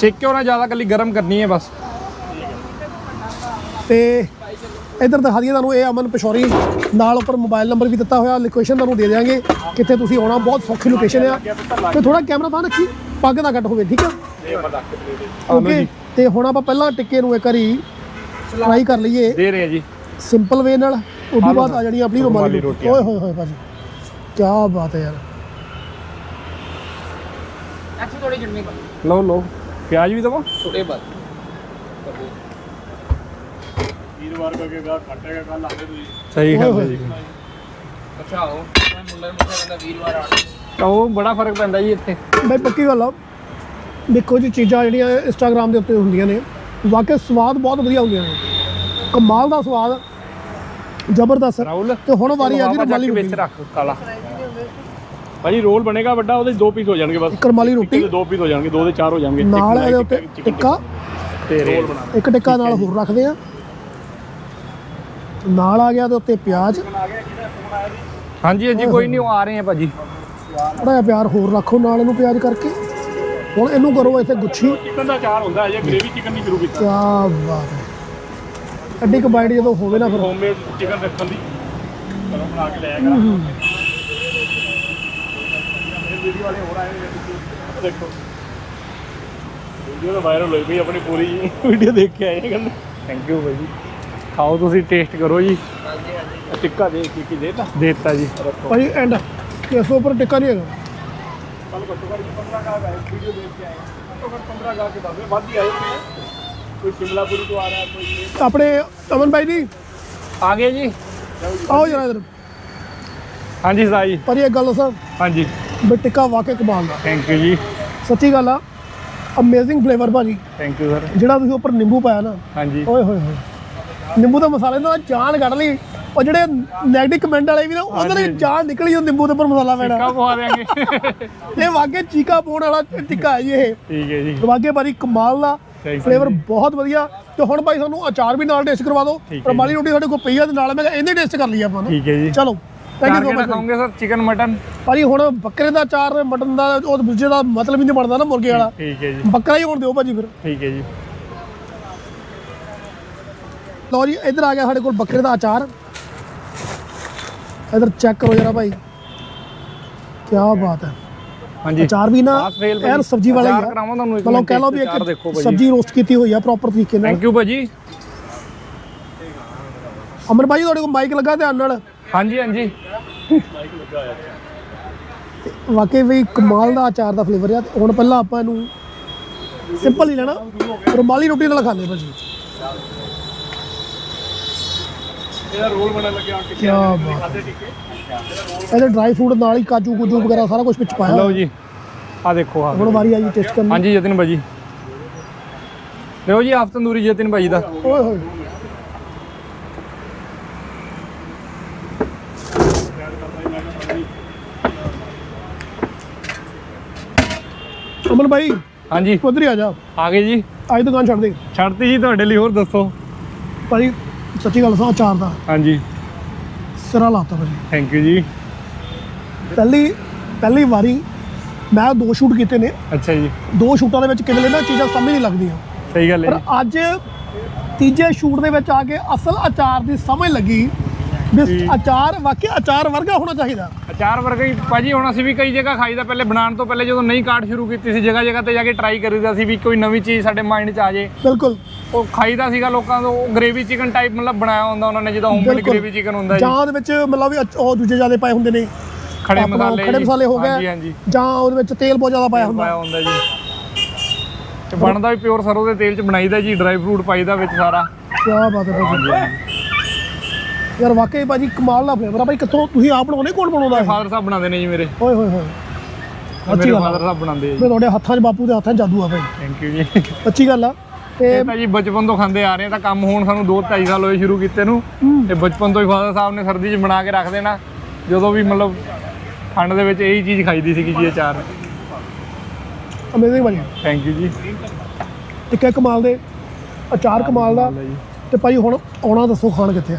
ਸੇਕਿਓ ਨਾ ਜ਼ਿਆਦਾ ਕੱਲੀ ਗਰਮ ਕਰਨੀ ਹੈ ਬਸ। ਤੇ ਇਧਰ ਦਿਖਾ ਦਈਏ ਤੁਹਾਨੂੰ ਇਹ ਅਮਨ ਪਿਸ਼ੌਰੀ ਨਾਲ ਉੱਪਰ ਮੋਬਾਈਲ ਨੰਬਰ ਵੀ ਦਿੱਤਾ ਹੋਇਆ। ਲੋਕੇਸ਼ਨ ਤੁਹਾਨੂੰ ਦੇ ਦਿਆਂਗੇ। ਕਿੱਥੇ ਤੁਸੀਂ ਆਉਣਾ ਬਹੁਤ ਸੌਖੀ ਲੋਕੇਸ਼ਨ ਆ। ਤੇ ਥੋੜਾ ਕੈਮਰਾ ਤਾਂ ਰੱਖੀ। ਪੱਗ ਨਾ ਕੱਟ ਹੋਵੇ ਠੀਕ ਆ? ਓਕੇ ਤੇ ਹੁਣ ਆਪਾਂ ਪਹਿਲਾਂ ਟਿੱਕੇ ਨੂੰ ਇੱਕ ਵਾਰੀ ਫਰਾਈ ਕਰ ਲਈਏ। ਦੇ ਰਹੇ ਹਾਂ ਜੀ। ਸਿੰਪਲ ਵੇ ਨਾਲ ਉਸ ਤੋਂ ਬਾਅਦ ਆ ਜਾਣੀ ਆਪਣੀ ਰੁਮਾਲੀ ਰੋਟੀ। ਓਏ ਹੋਏ ਹੋਏ ਭਾਜੀ। ਕੀ ਬਾਤ ਹੈ ਯਾਰ। ਲਓ ਲਓ। ਪਿਆਜ਼ ਵੀ ਦਵਾ। ਵੀਰਵਾਰ ਕਰਕੇ ਗਾ ਖੱਟੇਗਾ ਕੱਲ ਆਂਦੇ ਤੁਸੀਂ। ਸਹੀ ਗੱਲ ਹੈ ਜੀ। ਤਾਂ ਉਹ ਬੜਾ ਫ਼ਰਕ ਪੈਂਦਾ ਜੀ ਇੱਥੇ। ਬਈ ਪੱਕੀ ਗੱਲ ਆ। ਦੇਖੋ ਜੀ ਚੀਜ਼ਾਂ ਜਿਹੜੀਆਂ ਇੰਸਟਾਗ੍ਰam ਦੇ ਉੱਤੇ ਹੁੰਦੀਆਂ ਨੇ ਵਾਕਈ ਸਵਾਦ ਬਹੁਤ ਵਧੀਆ ਹੁੰਦੀਆਂ ਨੇ। ਕਮਾਲ ਦਾ ਸਵਾਦ ਜ਼ਬਰਦਸਤ। ਰਾਹੁਲ ਤੇ ਹੁਣ ਵਾਰੀ ਆ ਗਈ ਰੁਮਾਲੀ ਵਿੱਚ ਰੱਖ ਕਾਲਾ। ਭਾਜੀ ਰੋਲ ਬਣੇਗਾ ਵੱਡਾ ਉਹਦੇ ਦੋ ਪੀਸ ਹੋ ਜਾਣਗੇ ਬਸ। ਇੱਕ ਰੁਮਾਲੀ ਟਿੱਕੇ ਰੋਟੀ। ਦੇ ਦੋ ਪੀਸ ਹੋ ਜਾਣਗੇ ਦੋ ਦੇ ਚਾਰ ਹੋ ਜਾਣਗੇ। ਨਾਲ ਇਹਦੇ ਉੱਤੇ ਟਿੱਕਾ। ਤੇ ਰੋਲ ਇੱਕ ਟਿੱਕਾ ਨਾਲ ਹੋਰ ਰੱਖਦੇ ਆ। ਨਾਲ ਆ ਗਿਆ ਤੇ ਉੱਤੇ ਪਿਆਜ਼। ਹਾਂਜੀ ਹਾਂਜੀ ਕੋਈ ਨਹੀਂ ਉਹ ਆ ਰਹੇ ਆ ਭਾਜੀ। ਜਿਹਾ ਪਿਆਰ ਹੋਰ ਰੱਖੋ ਨਾਲ ਇਹਨੂੰ ਪਿਆਜ਼ ਕਰਕੇ। ਹੁਣ ਇਹਨੂੰ ਕਰੋ ਇੱਥੇ ਗੁੱਛੀ। ਚਿਕਨ ਦਾ ਚਾਰ ਹੁੰਦਾ ਅਜੇ ਗ੍ਰੇਵੀ ਚਿਕਨ ਨਹੀਂ ਸ਼ੁਰੂ ਕੀਤਾ। ਕੀ ਬਾਤ ਹੈ। ਅੱਡੀ ਕੁ ਬਾਈਟ ਜਦੋਂ ਹੋਵੇ ਨਾ ਫਿਰ। ਹੋਮਮੇਡ ਚਿਕਨ ਰੱਖਣ ਦੀ। ਚਲੋ ਬਣਾ ਕੇ ਲੈ ਆਇਆ ਕਰਾਂ। ਇਹ ਵੀਡੀਓ ਵਾਲੇ ਹੋਰ ਆਏ ਨੇ ਤੁਸੀਂ ਦੇਖੋ। ਵੀਡੀਓ ਤਾਂ ਵਾਇਰਲ ਹੋਈ ਪਈ ਆਪਣੀ ਪੂਰੀ ਵੀਡੀਓ ਦੇਖ ਕੇ ਆਏ ਕਹਿੰਦੇ। ਥੈਂਕ ਯੂ ਭਾਜੀ। ਖਾਓ ਤੁਸੀਂ ਟੇਸਟ ਕਰੋ ਜੀ। ਟਿੱਕਾ ਦੇ ਕੀ ਕੀ ਦੇਤਾ? ਦੇਤਾ ਜੀ। ਭਾਈ ਐਂਡ ਇਸ ਤੋਂ ਉੱਪਰ ਟਿੱਕਾ ਨਹੀਂ ਹੈਗਾ। ਕੱਲ ਘੱਟੋ ਘੱਟ 15 ਗਾਹਕ ਆਏ ਵੀਡੀਓ ਦੇਖ ਕੇ ਆਏ ਘੱਟੋ ਘੱਟ 15 ਗਾਹਕ ਕੇ ਦੱਸਦੇ ਵੱਧ ਹੀ ਆਏ ਹੋਣੇ ਆ। ਕੋਈ ਸ਼ਿਮਲਾਪੁਰੀ ਤੋਂ ਆ ਰਿਹਾ ਕੋਈ ਇਹ ਆਪਣੇ ਅਮਨ ਭਾਈ ਜੀ? ਆ ਗਏ ਜੀ। ਆਓ ਜਰਾ ਇਧਰ। ਹਾਂਜੀ ਸਾਈ। ਪਰ ਇਹ ਗੱਲ ਦੱਸਾਂ ਹਾਂਜੀ। ਵੀ ਟਿੱਕਾ ਵਾਕਈ ਕਮਾਲ ਦਾ। ਥੈਂਕ ਯੂ ਜੀ। ਸੱਚੀ ਗੱਲ ਆ ਅਮੇਜ਼ਿੰਗ ਫਲੇਵਰ ਭਾਜੀ। ਥੈਂਕ ਯੂ ਸਰ ਜਿਹੜਾ ਤੁਸੀਂ ਉੱਪਰ ਨਿੰਬੂ ਪਾਇਆ ਨਾ ਹਾਂਜੀ। ਓਏ ਹੋਏ ਹੋਏ। ਨਿੰਬੂ ਦਾ ਮਸਾਲੇ ਨਾਲ ਜਾਨ ਕੱਢ ਲਈ। ਉਹ ਜਿਹੜੇ ਨੈਗੇਟਿਵ ਕਮੈਂਟ ਵਾਲੇ ਵੀ ਨਾ ਉਹਨਾਂ ਦੀ ਜਾਨ ਨਿਕਲੀ ਉਹ ਨਿੰਬੂ ਦੇ ਉੱਪਰ ਮਸਾਲਾ ਪੈਣਾ। ਕਾ ਪਵਾ ਦੇਾਂਗੇ ਇਹ ਵਾਕਈ ਚੀਕਾ ਪਾਉਣ ਵਾਲਾ ਟਿੱਕਾ ਹੈ ਜੀ ਇਹ। ਠੀਕ ਹੈ ਜੀ। ਵਾਕਈ ਭਾਜੀ ਕਮਾਲ ਦਾ ਫਲੇਵਰ। ਬਹੁਤ ਵਧੀਆ। ਤੇ ਹੁਣ ਭਾਈ ਸਾਨੂੰ ਅਚਾਰ ਵੀ ਨਾਲ ਟੇਸਟ ਕਰਵਾ ਦਿਓ। ਰਮਾਲੀ ਰੋਟੀ ਸਾਡੇ ਕੋਲ ਪਈ ਆ ਤੇ ਨਾਲ ਮੈਂ ਇਹਦੇ ਟੇਸਟ ਕਰ ਲਈ ਆਪਾਂ ਨੇ। ਠੀਕ ਹੈ ਜੀ। ਚਲੋ ਥੈਂਕ ਯੂ ਸੋ ਖਾਓਗੇ ਸਰ ਚਿਕਨ ਮਟਨ ਭਾਜੀ ਹੁਣ ਬੱਕਰੇ ਦਾ ਅਚਾਰ ਤੇ ਮਟਨ ਦਾ ਉਹ ਦੂਜੇ ਦਾ ਮਤਲਬ ਹੀ ਨਹੀਂ ਬਣਦਾ ਨਾ ਮੁਰਗੇ ਵਾਲਾ। ਠੀਕ ਹੈ ਜੀ। ਬੱਕਰਾ ਹੀ ਹੁਣ ਦਿਓ ਭਾਜੀ ਫਿਰ। ਠੀਕ ਹੈ ਜੀ। ਲਓ ਜੀ ਇੱਧਰ ਆ ਗਿਆ ਸਾਡੇ ਕੋਲ ਬੱਕਰੇ ਦਾ ਅਚਾਰ। ਇੱਧਰ ਚੈੱਕ ਕਰੋ ਜਰਾ ਭਾਈ। ਕੀ ਬਾਤ ਹੈ। ਹਾਂਜੀ। ਅਚਾਰ ਵੀ ਨਾ। ਐਨ ਸਬਜ਼ੀ ਵਾਲਾ ਹੀ ਆ। ਕਰਾਵਾਂ ਤੁਹਾਨੂੰ ਇੱਕ ਮਤਲਬ ਮਿੰਟ, ਕਹਿ ਲਓ ਵੀ ਇੱਕ। ਸਬਜ਼ੀ ਰੋਸਟ ਕੀਤੀ ਹੋਈ ਆ ਪ੍ਰੋਪਰ ਤਰੀਕੇ ਨਾਲ। ਥੈਂਕ ਯੂ ਭਾਜੀ। ਅਮਰ ਭਾਈ ਤੁਹਾਡੇ ਕੋਲ ਮਾਈਕ ਲੱਗਾ ਧਿਆਨ ਨਾਲ? ਹਾਂਜੀ ਹਾਂਜੀ। ਵਾਕਈ ਵੀ ਕਮਾਲ ਦਾ ਅਚਾਰ ਦਾ ਫਲੇਵਰ ਆ। ਹੁਣ ਪਹਿਲਾਂ ਆਪਾਂ ਇਹਨੂੰ ਸਿੰਪਲ ਹੀ ਲੈਣਾ। ਰੁਮਾਲੀ ਰੋਟੀ ਨਾਲ ਖਾਣੇ ਭਾਜੀ। ਇਹਦਾ ਰੋਲ ਬਣਨ ਲੱਗਿਆ ਕੀ ਟਿੱਕੇ ਬਾਤ। ਖਾਦੇ ਟਿੱਕੇ ਇਹਦੇ ਡਰਾਈ ਫਰੂਟ ਨਾਲ ਹੀ ਕਾਜੂ ਕੁਜੂ ਵਗੈਰਾ ਸਾਰਾ ਕੁਝ ਵਿੱਚ ਪਾਇਆ। ਲਓ ਜੀ। ਆ ਦੇਖੋ ਆ ਹੁਣ ਵਾਰੀ ਆ ਜੀ ਟੇਸਟ ਕਰਨ। ਹਾਂਜੀ ਜਤਿਨ ਭਾਜੀ। ਲਿਓ ਜੀ ਆਫ ਤੰਦੂਰੀ ਜਤਿਨ ਭਾਜੀ ਦਾ। ਓਏ ਹੋਏ। ਅਮਨ ਭਾਈ ਹਾਂਜੀ। ਉਧਰ ਹੀ ਆ ਜਾ। ਆ ਗਏ ਜੀ। ਅੱਜ ਦੁਕਾਨ ਛੱਡ ਦੇ। ਛੱਡਤੀ ਜੀ ਤੁਹਾਡੇ ਲਈ ਹੋਰ ਦੱਸੋ। ਭਾਜੀ ਸੱਚੀ ਗੱਲ ਦੱਸਾਂ ਅਚਾਰ ਦਾ। ਹਾਂਜੀ। ਸਿਰਾ ਲਾਤਾ ਭਾਜੀ। ਥੈਂਕ ਯੂ ਜੀ। ਪਹਿਲੀ ਪਹਿਲੀ ਵਾਰੀ ਮੈਂ ਦੋ ਸ਼ੂਟ ਕੀਤੇ ਨੇ। ਅੱਛਾ ਜੀ। ਦੋ ਸ਼ੂਟਾਂ ਦੇ ਵਿੱਚ ਕਿਵੇਂ ਨਾ ਚੀਜ਼ਾਂ ਸਮਝ ਨਹੀਂ ਲੱਗਦੀਆਂ। ਸਹੀ ਗੱਲ ਹੈ ਪਰ ਅੱਜ ਤੀਜੇ ਸ਼ੂਟ ਦੇ ਵਿੱਚ ਆ ਕੇ ਅਸਲ ਅਚਾਰ ਦੀ ਸਮਝ ਲੱਗੀ। ਵੀ। ਅਚਾਰ ਵਾਕਿਆ ਅਚਾਰ ਵਰਗਾ ਹੋਣਾ ਚਾਹੀਦਾ। ਅਚਾਰ ਵਰਗਾ ਹੀ ਭਾਜੀ ਹੁਣ ਅਸੀਂ ਵੀ ਕਈ ਜਗ੍ਹਾ ਖਾਈਦਾ ਪਹਿਲੇ ਬਣਾਉਣ ਤੋਂ ਪਹਿਲੇ ਜਦੋਂ ਨਹੀਂ ਕਾਟ ਸ਼ੁਰੂ ਕੀਤੀ ਸੀ ਜਗ੍ਹਾ ਜਗ੍ਹਾ ਤੇ ਜਾ ਕੇ ਟਰਾਈ ਕਰੀਦਾ ਸੀ ਵੀ ਕੋਈ ਨਵੀਂ ਚੀਜ਼ ਸਾਡੇ ਮਾਈਂਡ 'ਚ ਆ ਜੇ। ਬਿਲਕੁਲ। ਉਹ ਖਾਈਦਾ ਸੀਗਾ ਲੋਕਾਂ ਤੋਂ ਗ੍ਰੇਵੀ ਚਿਕਨ ਟਾਈਪ ਮਤਲਬ ਬਣਾਇਆ ਹੁੰਦਾ ਉਹਨਾਂ ਨੇ ਜਿੱਦਾਂ ਹੋਮਮੇਡ। ਗ੍ਰੇਵੀ ਚਿਕਨ ਹੁੰਦਾ ਜੀ। ਜਾਂ ਉਹਦੇ ਵਿੱਚ ਮਤਲਬ ਵੀ ਉਹ ਦੂਜੇ ਜਿਆਦੇ ਪਾਏ ਹੁੰਦੇ ਨੇ। ਖੜੇ ਮਸਾਲੇ ਖੜੇ। ਮਸਾਲੇ ਹੋ ਗਏ। ਹਾਂਜੀ ਜਾਂ ਉਹਦੇ ਵਿੱਚ ਤੇਲ ਬਹੁਤ ਜ਼ਿਆਦਾ ਪਾਇਆ ਹੁੰਦਾ। ਪਾਇਆ ਹੁੰਦਾ ਜੀ। ਤੇ ਬਣਦਾ ਵੀ ਪਿਓਰ ਸਰੋਂ ਦੇ ਤੇਲ 'ਚ ਬਣਾਈਦਾ ਜੀ ਡਰਾਈ ਫਰੂਟ ਪਾਈਦਾ ਵਿੱਚ ਸਾਰਾ। ਕੀ ਬਾਤ ਹੈ। ਭਾਜੀ ਯਾਰ ਵਾਕਈ ਭਾਜੀ ਕਮਾਲ ਦਾ ਫਲੇਵਰ ਆ ਭਾਈ ਕਿੱਥੋਂ ਤੁਸੀਂ ਆਪ ਬਣਾਉਣੇ ਕੌਣ ਬਣਾਉਂਦਾ ਹੈ ਫਾਦਰ ਸਾਹਿਬ ਬਣਾਉਂਦੇ ਨੇ ਜੀ ਮੇਰੇ। ਓਏ ਹੋਏ ਹੋਏ। ਅੱਛੀ ਮੇਰੇ ਗੱਲ ਆ। ਫਾਦਰ ਸਾਹਿਬ ਬਣਾਉਂਦੇ ਆ ਜੀ। ਮੈਂ ਤੁਹਾਡੇ ਹੱਥਾਂ 'ਚ ਬਾਪੂ ਦੇ ਹੱਥਾਂ 'ਚ ਜਾਦੂ ਆ ਭਾਈ। ਥੈਂਕ ਯੂ ਜੀ। ਅੱਛੀ ਗੱਲ ਆ। ਤੇ ਇਹ ਤਾਂ ਜੀ ਬਚਪਨ ਤੋਂ ਖਾਂਦੇ ਆ ਰਹੇ ਆ ਤਾਂ ਕੰਮ ਹੁਣ ਸਾਨੂੰ 2-2.5 ਸਾਲ ਹੋਏ ਸ਼ੁਰੂ ਕੀਤੇ ਨੂੰ। ਤੇ ਬਚਪਨ ਤੋਂ ਹੀ ਫਾਦਰ ਸਾਹਿਬ ਨੇ ਸਰਦੀ 'ਚ ਬਣਾ ਕੇ ਰੱਖ ਦੇਣਾ। ਜਦੋਂ ਵੀ ਮਤਲਬ ਠੰਡ ਦੇ ਵਿੱਚ ਇਹੀ ਚੀਜ਼ ਖਾਈਦੀ ਸੀਗੀ ਜੀ ਅਚਾਰ ਅਮੇਜ਼ਿੰਗ ਭਾਜੀ ਥੈਂਕ ਯੂ ਜੀ। ਇੱਕ ਕਮਾਲ ਦੇ ਅਚਾਰ ਕਮਾਲ ਦਾ। ਤੇ ਭਾਈ ਹੁਣ ਆਉਣਾ ਦੱਸੋ ਖਾਣ ਕਿੱਥੇ ਆ?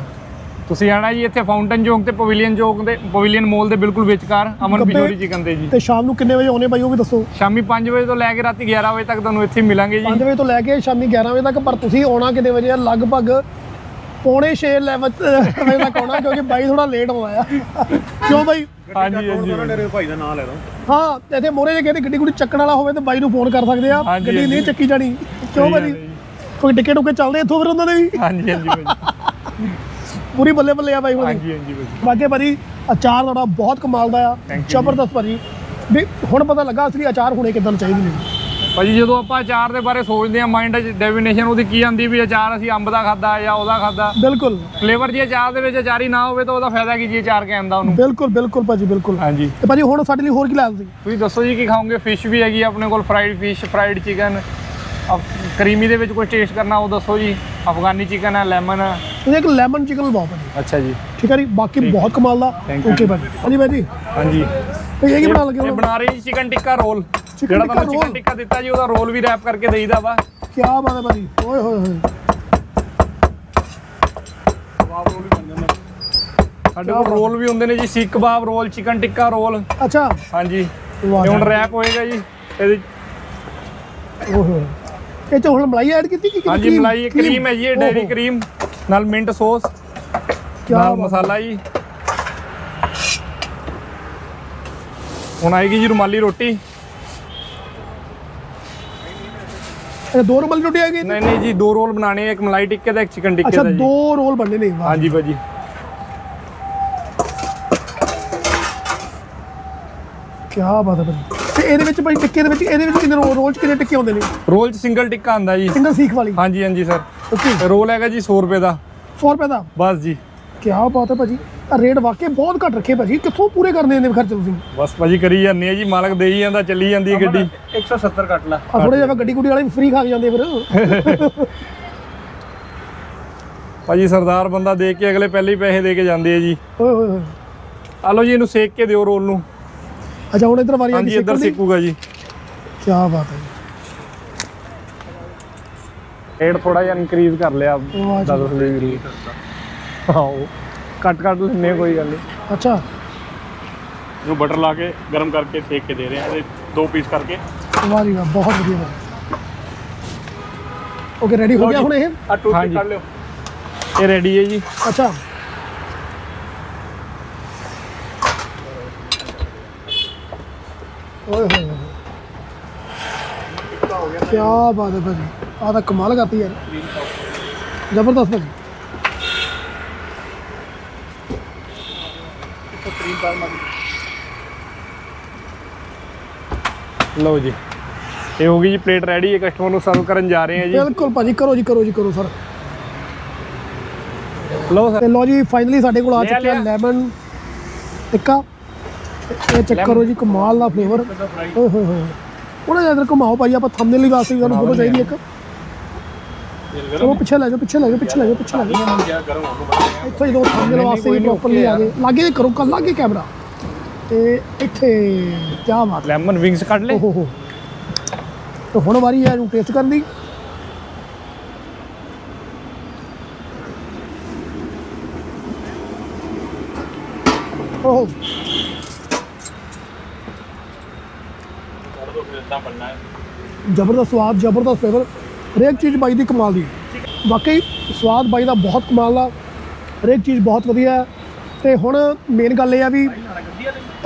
ਤੁਸੀਂ ਆਣਾ ਜੀ ਇੱਥੇ ਫਾਊਂਟਨ ਚੌਂਕ ਤੇ ਪਵੇਲੀਅਨ ਚੌਂਕ ਦੇ ਪਵੇਲੀਅਨ ਮੋਲ ਦੇ ਬਿਲਕੁਲ ਵਿਚਕਾਰ ਅਮਨ ਗੱਬੇ- ਚਿਕਨ ਦੇ ਜੀ। ਤੇ ਸ਼ਾਮ ਨੂੰ ਕਿੰਨੇ ਵਜੇ ਆਉਣੇ ਭਾਈ ਉਹ ਵੀ ਦੱਸੋ। ਸ਼ਾਮੀ 5 ਵਜੇ ਤੋਂ ਲੈ ਕੇ ਰਾਤੀ 11 ਵਜੇ ਤੱਕ ਤੁਹਾਨੂੰ ਇੱਥੇ ਮਿਲਾਂਗੇ ਜੀ। 5 ਵਜੇ ਤੋਂ ਲੈ ਕੇ ਸ਼ਾਮੀ 11 ਵਜੇ ਤੱਕ ਪਰ ਤੁਸੀਂ ਆਉਣਾ ਕਿੰਨੇ ਵਜੇ ਆ? ਲਗਭਗ ਪੌਣੇ 6 ਲੈਵਲ ਵਜੇ ਤੱਕ ਆਉਣਾ ਕਿਉਂਕਿ ਬਾਈ ਥੋੜਾ ਲੇਟ ਹੋਇਆ ਕਿਉਂ ਬਾਈ? ਹਾਂਜੀ ਹਾਂਜੀ। ਮੇਰੇ ਭਾਈ ਦਾ ਨਾਮ ਲੈ ਦੋ ਹਾਂ ਇੱਥੇ ਮੋਰੇ ਜੇ ਕਹਿੰਦੇ ਗੱਡੀ ਗੁੱਡੀ ਚੱਕਣ ਵਾਲਾ ਹੋਵੇ ਤਾਂ ਬਾਈ ਨੂੰ ਫੋਨ ਕਰ ਸਕਦੇ ਆ। ਗੱਡੀ ਨਹੀਂ। ਚੱਕੀ ਜਾਣੀ। ਕਿਉਂ ਜੀ। ਕੋਈ ਟਿਕਟ ਟੁਕੇ ਚੱਲਦੇ ਇੱਥੋਂ ਫਿਰ ਉਹਨਾਂ ਦੇ ਵੀ? ਹਾਂਜੀ ਹਾਂਜੀ। ਪੂਰੀ ਬੱਲੇ ਬੱਲੇ ਆ ਬਾਈ ਹੁਣ। ਹਾਂਜੀ ਹਾਂਜੀ ਭਾਜੀ ਬਾਕੀ ਭਾਜੀ ਅਚਾਰ ਤੁਹਾਡਾ ਬਹੁਤ ਕਮਾਲ ਦਾ ਆ। Thank you ਜ਼ਬਰਦਸਤ ਭਾਜੀ। ਵੀ ਹੁਣ ਪਤਾ ਲੱਗਾ ਅਸਲੀ ਅਚਾਰ ਹੋਣੇ ਕਿਦਾਂ ਚਾਹੀਦੇ ਨੇ। ਭਾਜੀ ਜਦੋਂ ਆਪਾਂ ਅਚਾਰ ਦੇ ਬਾਰੇ ਸੋਚਦੇ ਹਾਂ ਮਾਈਂਡ 'ਚ ਡੈਫੀਨੇਸ਼ਨ ਉਹਦੀ ਕੀ ਆਂਦੀ ਵੀ ਅਚਾਰ ਅਸੀਂ ਅੰਬ ਦਾ ਖਾਦਾ ਜਾਂ ਉਹਦਾ ਖਾਦਾ ਬਿਲਕੁਲ। ਫਲੇਵਰ ਜੇ ਅਚਾਰ ਦੇ ਵਿੱਚ ਅਚਾਰ ਨਾ ਹੋਵੇ ਤਾਂ ਉਹਦਾ ਫਾਇਦਾ ਕੀ ਜੀ ਅਚਾਰ ਕਹਿਣ ਦਾ ਉਹਨੂੰ? ਬਿਲਕੁਲ ਬਿਲਕੁਲ ਭਾਜੀ ਬਿਲਕੁਲ। ਹਾਂਜੀ। ਤੇ ਭਾਜੀ ਹੁਣ ਸਾਡੇ ਲਈ ਹੋਰ ਕੀ ਲਾਇਆ ਤੁਸੀਂ ਤੁਸੀਂ ਦੱਸੋ ਜੀ ਕੀ ਖਾਓਗੇ? ਫਿਸ਼ ਵੀ ਹੈਗੀ ਆ ਆਪਣੇ ਕੋਲ fried fish fried chicken creamy ਦੇ ਵਿੱਚ ਕੋਈ ਟੇਸਟ ਕਰਨਾ ਉਹ ਦੱਸੋ ਜੀ। ਅਫਗਾਨੀ ਚਿਕਨ ਹੈ ਲੈਮਨ ਤੁਸੀਂ ਇੱਕ ਲੈਮਨ ਚਿਕਨ ਲਵਾਓ ਭਾਜੀ ਅੱਛਾ ਜੀ। ਠੀਕ ਹੈ ਜੀ ਬਾਕੀ ਬਹੁਤ ਕਮਾਲ ਦਾ. ਓਕੇ ਭਾਜੀ। ਹਾਂਜੀ ਭਾਜੀ। ਹਾਂਜੀ। ਤੇ ਇਹ ਕੀ ਬਣਾ ਲੱਗੇ ਇਹ ਬਣਾ ਰਹੇ ਜੀ ਚਿਕਨ ਟਿੱਕਾ ਰੋਲ ਜਿਹੜਾ ਤੁਹਾਨੂੰ? ਚਿਕਨ ਟਿੱਕਾ ਦਿੱਤਾ ਜੀ ਉਹਦਾ ਰੋਲ ਵੀ ਰੈਪ ਕਰਕੇ ਦੇਈਦਾ ਵਾ। ਕੀ ਬਾਤ ਹੈ ਭਾਜੀ। ਓਏ ਹੋਏ ਹੋਏ। ਸਾਡੇ ਕੋਲ ਰੋਲ ਵੀ ਹੁੰਦੇ ਨੇ ਜੀ seekh kebab roll chicken tikka roll ਅੱਛਾ। ਹਾਂਜੀ। ਹੁਣ ਜੀ। ਰੈਪ ਹੋਏਗਾ ਜੀ ਇਹਦੇ ਓਏ ਹੋਏ। ਇਹ ਚ ਹੁਣ ਮਲਾਈ ਐਡ ਕੀਤੀ ਕਿ ਹਾਂਜੀ? ਮਲਾਈ ਕਰੀਮ ਹੈ ਜੀ ਇਹ ਡੇਰੀ ਕਰੀਮ ਨਾਲ ਮਿੰਟ ਸੌਸ ਨਾਲ। ਮਸਾਲਾ ਜੀ। ਹੁਣ ਆਏਗੀ ਜੀ ਰੁਮਾਲੀ ਰੋਟੀ। ਇਹ ਦੋ ਰੋਲ ਰੋਟੀ ਆ ਗਈ ਨਹੀਂ ਨਹੀਂ ਜੀ ਦੋ ਰੋਲ ਬਣਾਣੇ ਇੱਕ ਮਲਾਈ ਟਿੱਕੇ ਦਾ ਇੱਕ ਚਿਕਨ ਟਿੱਕੇ ਅੱਛਾ ਦਾ ਜੀ। ਦੋ ਰੋਲ ਬਣਨੇ ਨੇ ਹਾਂਜੀ ਭਾਜੀ। ਕੀ ਬਾਤ ਹੈ ਭਾਜੀ। ਤੇ ਇਹਦੇ ਵਿੱਚ ਭਾਈ ਟਿੱਕੇ ਦੇ ਵਿੱਚ ਇਹਦੇ ਵਿੱਚ ਕਿੰਨੇ ਰੋਲ ਰੋਲ ਚ ਕਿੰਨੇ ਟਿੱਕੇ ਹੁੰਦੇ ਨੇ? ਰੋਲ ਚ ਸਿੰਗਲ ਟਿੱਕਾ ਆਂਦਾ ਜੀ। ਸਿੰਗਲ ਸੀਖ ਵਾਲੀ? ਹਾਂਜੀ ਹਾਂਜੀ ਸਰ। ਓਕੇ ਰੋਲ ਹੈਗਾ ਜੀ 100 ਰੁਪਏ ਦਾ। 100 ਰੁਪਏ ਦਾ? ਬਸ ਜੀ। ਕੀ ਬਾਤ ਹੈ ਭਾਜੀ। ਆ ਰੇਟ ਵਾਕਈ ਬਹੁਤ ਘੱਟ ਰੱਖੇ ਭਾਜੀ। ਕਿੱਥੋਂ ਪੂਰੇ ਕਰਨੇ ਇਹਨੇ ਖਰਚ ਤੁਸੀਂ? ਬਸ ਭਾਜੀ ਕਰੀ ਜਾਂਦੇ ਆ ਜੀ ਮਾਲਕ ਦੇ ਹੀ ਜਾਂਦਾ ਚੱਲੀ ਜਾਂਦੀ ਹੈ ਗੱਡੀ। 170 ਕੱਟ ਲਾ। ਆ ਥੋੜੇ ਜਿਹਾ ਗੱਡੀ ਗੁੱਡੀ ਵਾਲੇ ਫ੍ਰੀ ਖਾ ਕੇ ਜਾਂਦੇ ਫਿਰ। ਭਾਜੀ ਸਰਦਾਰ ਬੰਦਾ ਦੇ ਕੇ ਅਗਲੇ ਪਹਿਲੇ ਹੀ ਪੈਸੇ ਦੇ ਕੇ ਜਾਂਦੇ ਆ ਜੀ। ਓਏ ਹੋਏ ਹੋਏ ਆ ਲਓ ਜੀ ਇਹਨੂੰ ਸੇਕ ਕੇ ਦਿਓ ਰੋਲ ਨੂੰ। ਅੱਛਾ ਹੁਣ ਇਧਰ ਵਾਰੀ ਆ ਹਾਂਜੀ ਗਈ ਇੱਧਰ ਸੇਕੂਗਾ ਜੀ ਕੀ ਬਾਤ ਹੈ ਜੀ। ਰੇਟ ਥੋੜਾ ਜਿਹਾ ਇਨਕਰੀਜ਼ ਕਰ ਲਿਆ ਵਾਹ ਜੀ। ਦੱਸ ਰੁਪਏ ਵੀ ਰੇਟ ਆਓ ਕੱਟ ਕੱਟ ਲੈਣੇ ਕੋਈ ਗੱਲ ਨਹੀਂ ਅੱਛਾ ਨੂੰ ਬਟਰ ਲਾ ਕੇ ਗਰਮ ਕਰਕੇ ਸੇਕ ਕੇ ਦੇ ਰਹੇ ਆ ਇਹਦੇ ਦੋ ਪੀਸ ਕਰਕੇ ਵਾਹ ਜੀ ਵਾਹ ਬਹੁਤ ਵਧੀਆ ਓਕੇ ਰੈਡੀ ਹੋ ਗਿਆ ਹੁਣ ਇਹ ਆ ਟੂਥ ਹਾਂਜੀ। ਕੱਢ ਲਿਓ ਇਹ ਰੈਡੀ ਹੈ ਜੀ ਅੱਛਾ ਓਏ ਹੋਏ। ਕੀ ਬਾਤ ਹੈ ਭਾਜੀ। ਆਹ ਤਾਂ ਕਮਾਲ ਕਰਤੀ ਯਾਰ। ਜ਼ਬਰਦਸਤ ਭਾਜੀ। ਲਓ ਜੀ। ਇਹ ਹੋ ਗਈ ਜੀ ਪਲੇਟ ਰੈਡੀ ਹੈ ਕਸਟਮਰ ਨੂੰ ਸਰਵ ਕਰਨ ਜਾ ਰਹੇ ਹਾਂ ਜੀ। ਬਿਲਕੁਲ ਭਾਜੀ ਕਰੋ ਜੀ ਕਰੋ ਜੀ ਕਰੋ ਸਰ। ਲਓ ਸਰ। ਤੇ ਲੋ ਜੀ ਫਾਈਨਲੀ ਸਾਡੇ ਕੋਲ ਆ ਲਿਆ, ਚੁੱਕਿਆ ਲਿਆ। ਲੈਮਨ ਟਿੱਕਾ। ਇਹ ਚੈੱਕ ਕਰੋ ਜੀ ਕਮਾਲ ਦਾ ਫਲੇਵਰ ਓਏ ਹੋਏ ਹੋਏ। ਉਹਨਾਂ ਜ਼ਿਆਦਾ ਘੁਮਾਓ ਭਾਈ ਆਪਾਂ ਥੰਬਨੇਲ ਲਈ ਵਾਸਤੇ ਸਾਨੂੰ ਫੋਟੋ ਚਾਹੀਦੀ ਇੱਕ। ਚਲੋ ਪਿੱਛੇ ਲੈ ਜਾਓ ਪਿੱਛੇ ਲੈ ਜਾਓ ਪਿੱਛੇ ਲੈ ਜਾਓ ਪਿੱਛੇ ਲੈ ਜਾਓ। ਨੂੰ ਇੱਥੇ ਜਦੋਂ ਥੰਬਨੇਲ ਵਾਸਤੇ ਵੀ ਪ੍ਰੋਪਰਲੀ ਆ ਗਏ। ਲਾਗੇ ਕਰੋ ਕੱਲ ਲਾਗੇ ਕੈਮਰਾ ਤੇ ਇੱਥੇ ਕੀ ਬਾਤ ਲੈਮਨ ਵਿੰਗਸ ਕੱਢ ਲੈ ਓਹੋ ਹੋ। ਤੇ ਹੁਣ ਵਾਰੀ ਹੈ ਇਹਨੂੰ ਟੇਸਟ ਕਰਨ ਦੀ। ਓਹੋ ਕਰ ਦੋ ਫਿਰ ਇਦਾਂ ਬਣਨਾ ਹੈ ਜ਼ਬਰਦਸਤ ਸਵਾਦ, ਜ਼ਬਰਦਸਤ ਫਲੇਵਰ ਹਰੇਕ ਚੀਜ਼ ਬਾਈ ਦੀ ਕਮਾਲ ਦੀ। ਹੈ। ਵਾਕਈ ਸਵਾਦ ਬਾਈ ਦਾ ਬਹੁਤ ਕਮਾਲ ਦਾ ਹਰੇਕ ਚੀਜ਼ ਬਹੁਤ ਵਧੀਆ। ਹੈ ਤੇ ਹੁਣ ਮੇਨ ਗੱਲ ਇਹ ਆ ਵੀ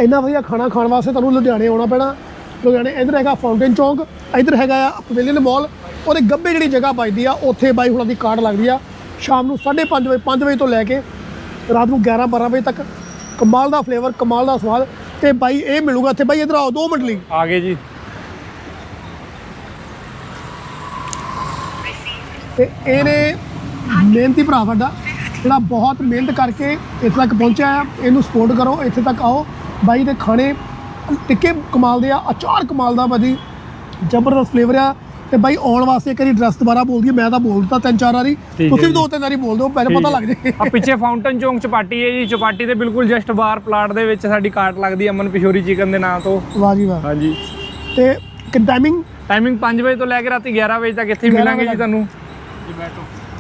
ਇੰਨਾ ਵਧੀਆ ਖਾਣਾ ਖਾਣ ਵਾਸਤੇ ਤੁਹਾਨੂੰ ਲੁਧਿਆਣੇ ਆਉਣਾ ਪੈਣਾ। ਲੁਧਿਆਣੇ ਇੱਧਰ ਹੈਗਾ ਫਾਊਂਟੇਨ ਚੌਂਕ ਇੱਧਰ ਹੈਗਾ ਆ ਪਵੇਲੀਅਨ ਮਾਲ ਉਹਦੇ ਗੱਬੇ ਜਿਹੜੀ ਜਗ੍ਹਾ ਵੱਜਦੀ ਆ, ਉੱਥੇ ਬਾਈ ਹੁਣਾਂ ਦੀ ਕਾਰਡ ਲੱਗਦੀ ਆ। ਸ਼ਾਮ ਨੂੰ 5:30 ਵਜੇ 5 ਵਜੇ ਤੋਂ ਲੈ ਕੇ ਰਾਤ ਨੂੰ 11 12 ਵਜੇ ਤੱਕ ਕਮਾਲ ਦਾ ਫਲੇਵਰ ਕਮਾਲ ਦਾ ਸਵਾਦ। ਤੇ ਬਾਈ ਇਹ ਮਿਲੂਗਾ ਇੱਥੇ। ਬਾਈ ਇੱਧਰ ਆਓ 2 ਮਿੰਟ ਲਈ। ਆ ਗਏ ਜੀ। ਤੇ ਇਹਨੇ ਮਿਹਨਤੀ ਭਰਾ ਸਾਡਾ ਜਿਹੜਾ ਬਹੁਤ ਮਿਹਨਤ ਕਰਕੇ ਇੱਥੇ ਤੱਕ ਪਹੁੰਚਿਆ ਆ। ਇਹਨੂੰ ਸਪੋਰਟ ਕਰੋ ਇੱਥੇ ਤੱਕ ਆਓ। ਬਾਈ ਦੇ ਖਾਣੇ ਟਿੱਕੇ ਕਮਾਲ ਦੇ ਆ ਅਚਾਰ ਕਮਾਲ ਦਾ ਭਾਜੀ। ਜ਼ਬਰਦਸਤ ਫਲੇਵਰ ਆ। ਤੇ ਬਾਈ ਆਉਣ ਵਾਸਤੇ ਇੱਕ ਵਾਰੀ ਐਡਰੈਸ ਦੁਬਾਰਾ ਬੋਲ ਦਈਏ ਮੈਂ ਤਾਂ ਬੋਲ ਦਿੱਤਾ ਤਿੰਨ ਚਾਰ ਵਾਰੀ। ਹੈ ਤੁਸੀਂ ਵੀ। ਦੋ ਤਿੰਨ ਵਾਰੀ ਬੋਲ ਦਿਓ ਮੈਨੂੰ ਪਤਾ ਲੱਗ ਜੇ। ਆ ਪਿੱਛੇ ਫਾਊਂਟਨ ਚੌਂਕ ਚਪਾਟੀ ਹੈ ਜੀ ਚਪਾਟੀ ਦੇ ਬਿਲਕੁਲ ਜਸਟ ਬਾਹਰ ਪਲਾਟ ਦੇ ਵਿੱਚ ਸਾਡੀ ਕਾਰਟ ਲੱਗਦੀ ਹੈ ਅਮਨ ਪਿਸ਼ੋਰੀ ਚਿਕਨ ਦੇ ਨਾਂ ਤੋਂ। ਵਾਹ ਜੀ ਵਾਹ। ਹਾਂਜੀ। ਤੇ ਕਿ ਟਾਈਮਿੰਗ ਟਾਈਮਿੰਗ 5 ਵਜੇ ਤੋਂ ਲੈ ਕੇ ਰਾਤੀ 11 ਵਜੇ ਤੱਕ ਇੱਥੇ ਹੀ 11 ਮਿਲਾਂਗੇ ਜੀ ਤੁਹਾਨੂੰ।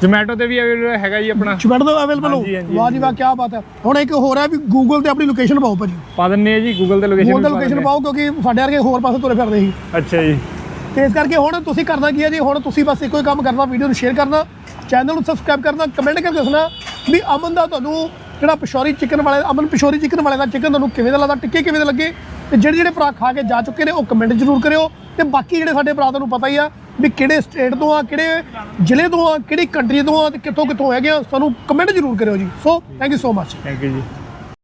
ਜੋਮੈਟੋ ਤੇ ਵੀ available ਹੈਗਾ ਜੀ ਆਪਣਾ। ਚਮੜ ਦੋ ਅਵੇਲੇਬਲ ਹੋ। ਹਾਂਜੀ, ਹਾਂਜੀ, ਵਾਹ ਜੀ ਵਾਹ ਕੀ ਬਾਤ ਹੈ। ਹੁਣ ਇੱਕ ਹੋਰ ਹੈ ਵੀ ਗੂਗਲ ਤੇ ਆਪਣੀ ਲੋਕੇਸ਼ਨ ਪਾਓ ਭਾਜੀ। ਪਾ ਦਿੰਨੇ ਆ ਜੀ ਗੂਗਲ ਤੇ ਲੋਕੇਸ਼ਨ ਗੂਗਲ ਤੇ ਲੋਕੇਸ਼ਨ ਪਾਓ ਕਿਉਂਕਿ ਸਾਡੇ ਵਰਗੇ ਹੋਰ ਪਾਸੇ ਤੁਰੇ ਫਿਰਦੇ ਸੀ। ਅੱਛਾ ਜੀ। ਤੇ ਇਸ ਕਰਕੇ ਹੁਣ ਤੁਸੀਂ ਕਰਨਾ ਕੀ ਹੈ ਜੀ ਹੁਣ ਤੁਸੀਂ ਬਸ ਇੱਕੋ ਹੀ ਕੰਮ ਕਰਨਾ ਵੀਡੀਓ ਨੂੰ ਸ਼ੇਅਰ ਕਰਨਾ ਚੈਨਲ ਨੂੰ ਸਬਸਕ੍ਰਾਈਬ ਕਰਨਾ ਕਮੈਂਟ ਕਰਕੇ ਦੱਸਣਾ ਵੀ ਅਮਨ ਦਾ ਤੁਹਾਨੂੰ ਜਿਹੜਾ ਪਿਸ਼ੌਰੀ ਚਿਕਨ ਵਾਲੇ ਅਮਨ ਪਿਸ਼ੌਰੀ ਚਿਕਨ ਵਾਲੇ ਦਾ ਚਿਕਨ ਤੁਹਾਨੂੰ ਕਿਵੇਂ ਦਾ ਲੱਗਾ ਟਿੱਕੇ ਕਿਵੇਂ ਦੇ ਲੱਗੇ ਤੇ ਜਿਹੜੇ ਜਿਹੜੇ ਭਰਾ ਖਾ ਕੇ ਜਾ ਚੁੱਕੇ ਨੇ ਉਹ ਕਮੈਂਟ ਜ਼ਰੂਰ ਕਰਿਓ ਤੇ ਬਾਕੀ ਜਿਹੜੇ ਸਾਡੇ ਭਰਾ ਤੁਹਾਨੂੰ ਪਤਾ ਹੀ ਆ ਵੀ ਕਿਹੜੇ ਸਟੇਟ ਤੋਂ ਆ, ਕਿਹੜੇ ਜ਼ਿਲ੍ਹੇ ਤੋਂ ਆ, ਕਿਹੜੀ ਕੰਟਰੀ ਤੋਂ ਆ ਤੇ ਕਿੱਥੋਂ ਕਿੱਥੋਂ ਹੈਗੇ ਆ, ਸਾਨੂੰ ਕਮੈਂਟ ਜ਼ਰੂਰ ਕਰਿਓ ਜੀ। So thank you so much thank you ਜੀ।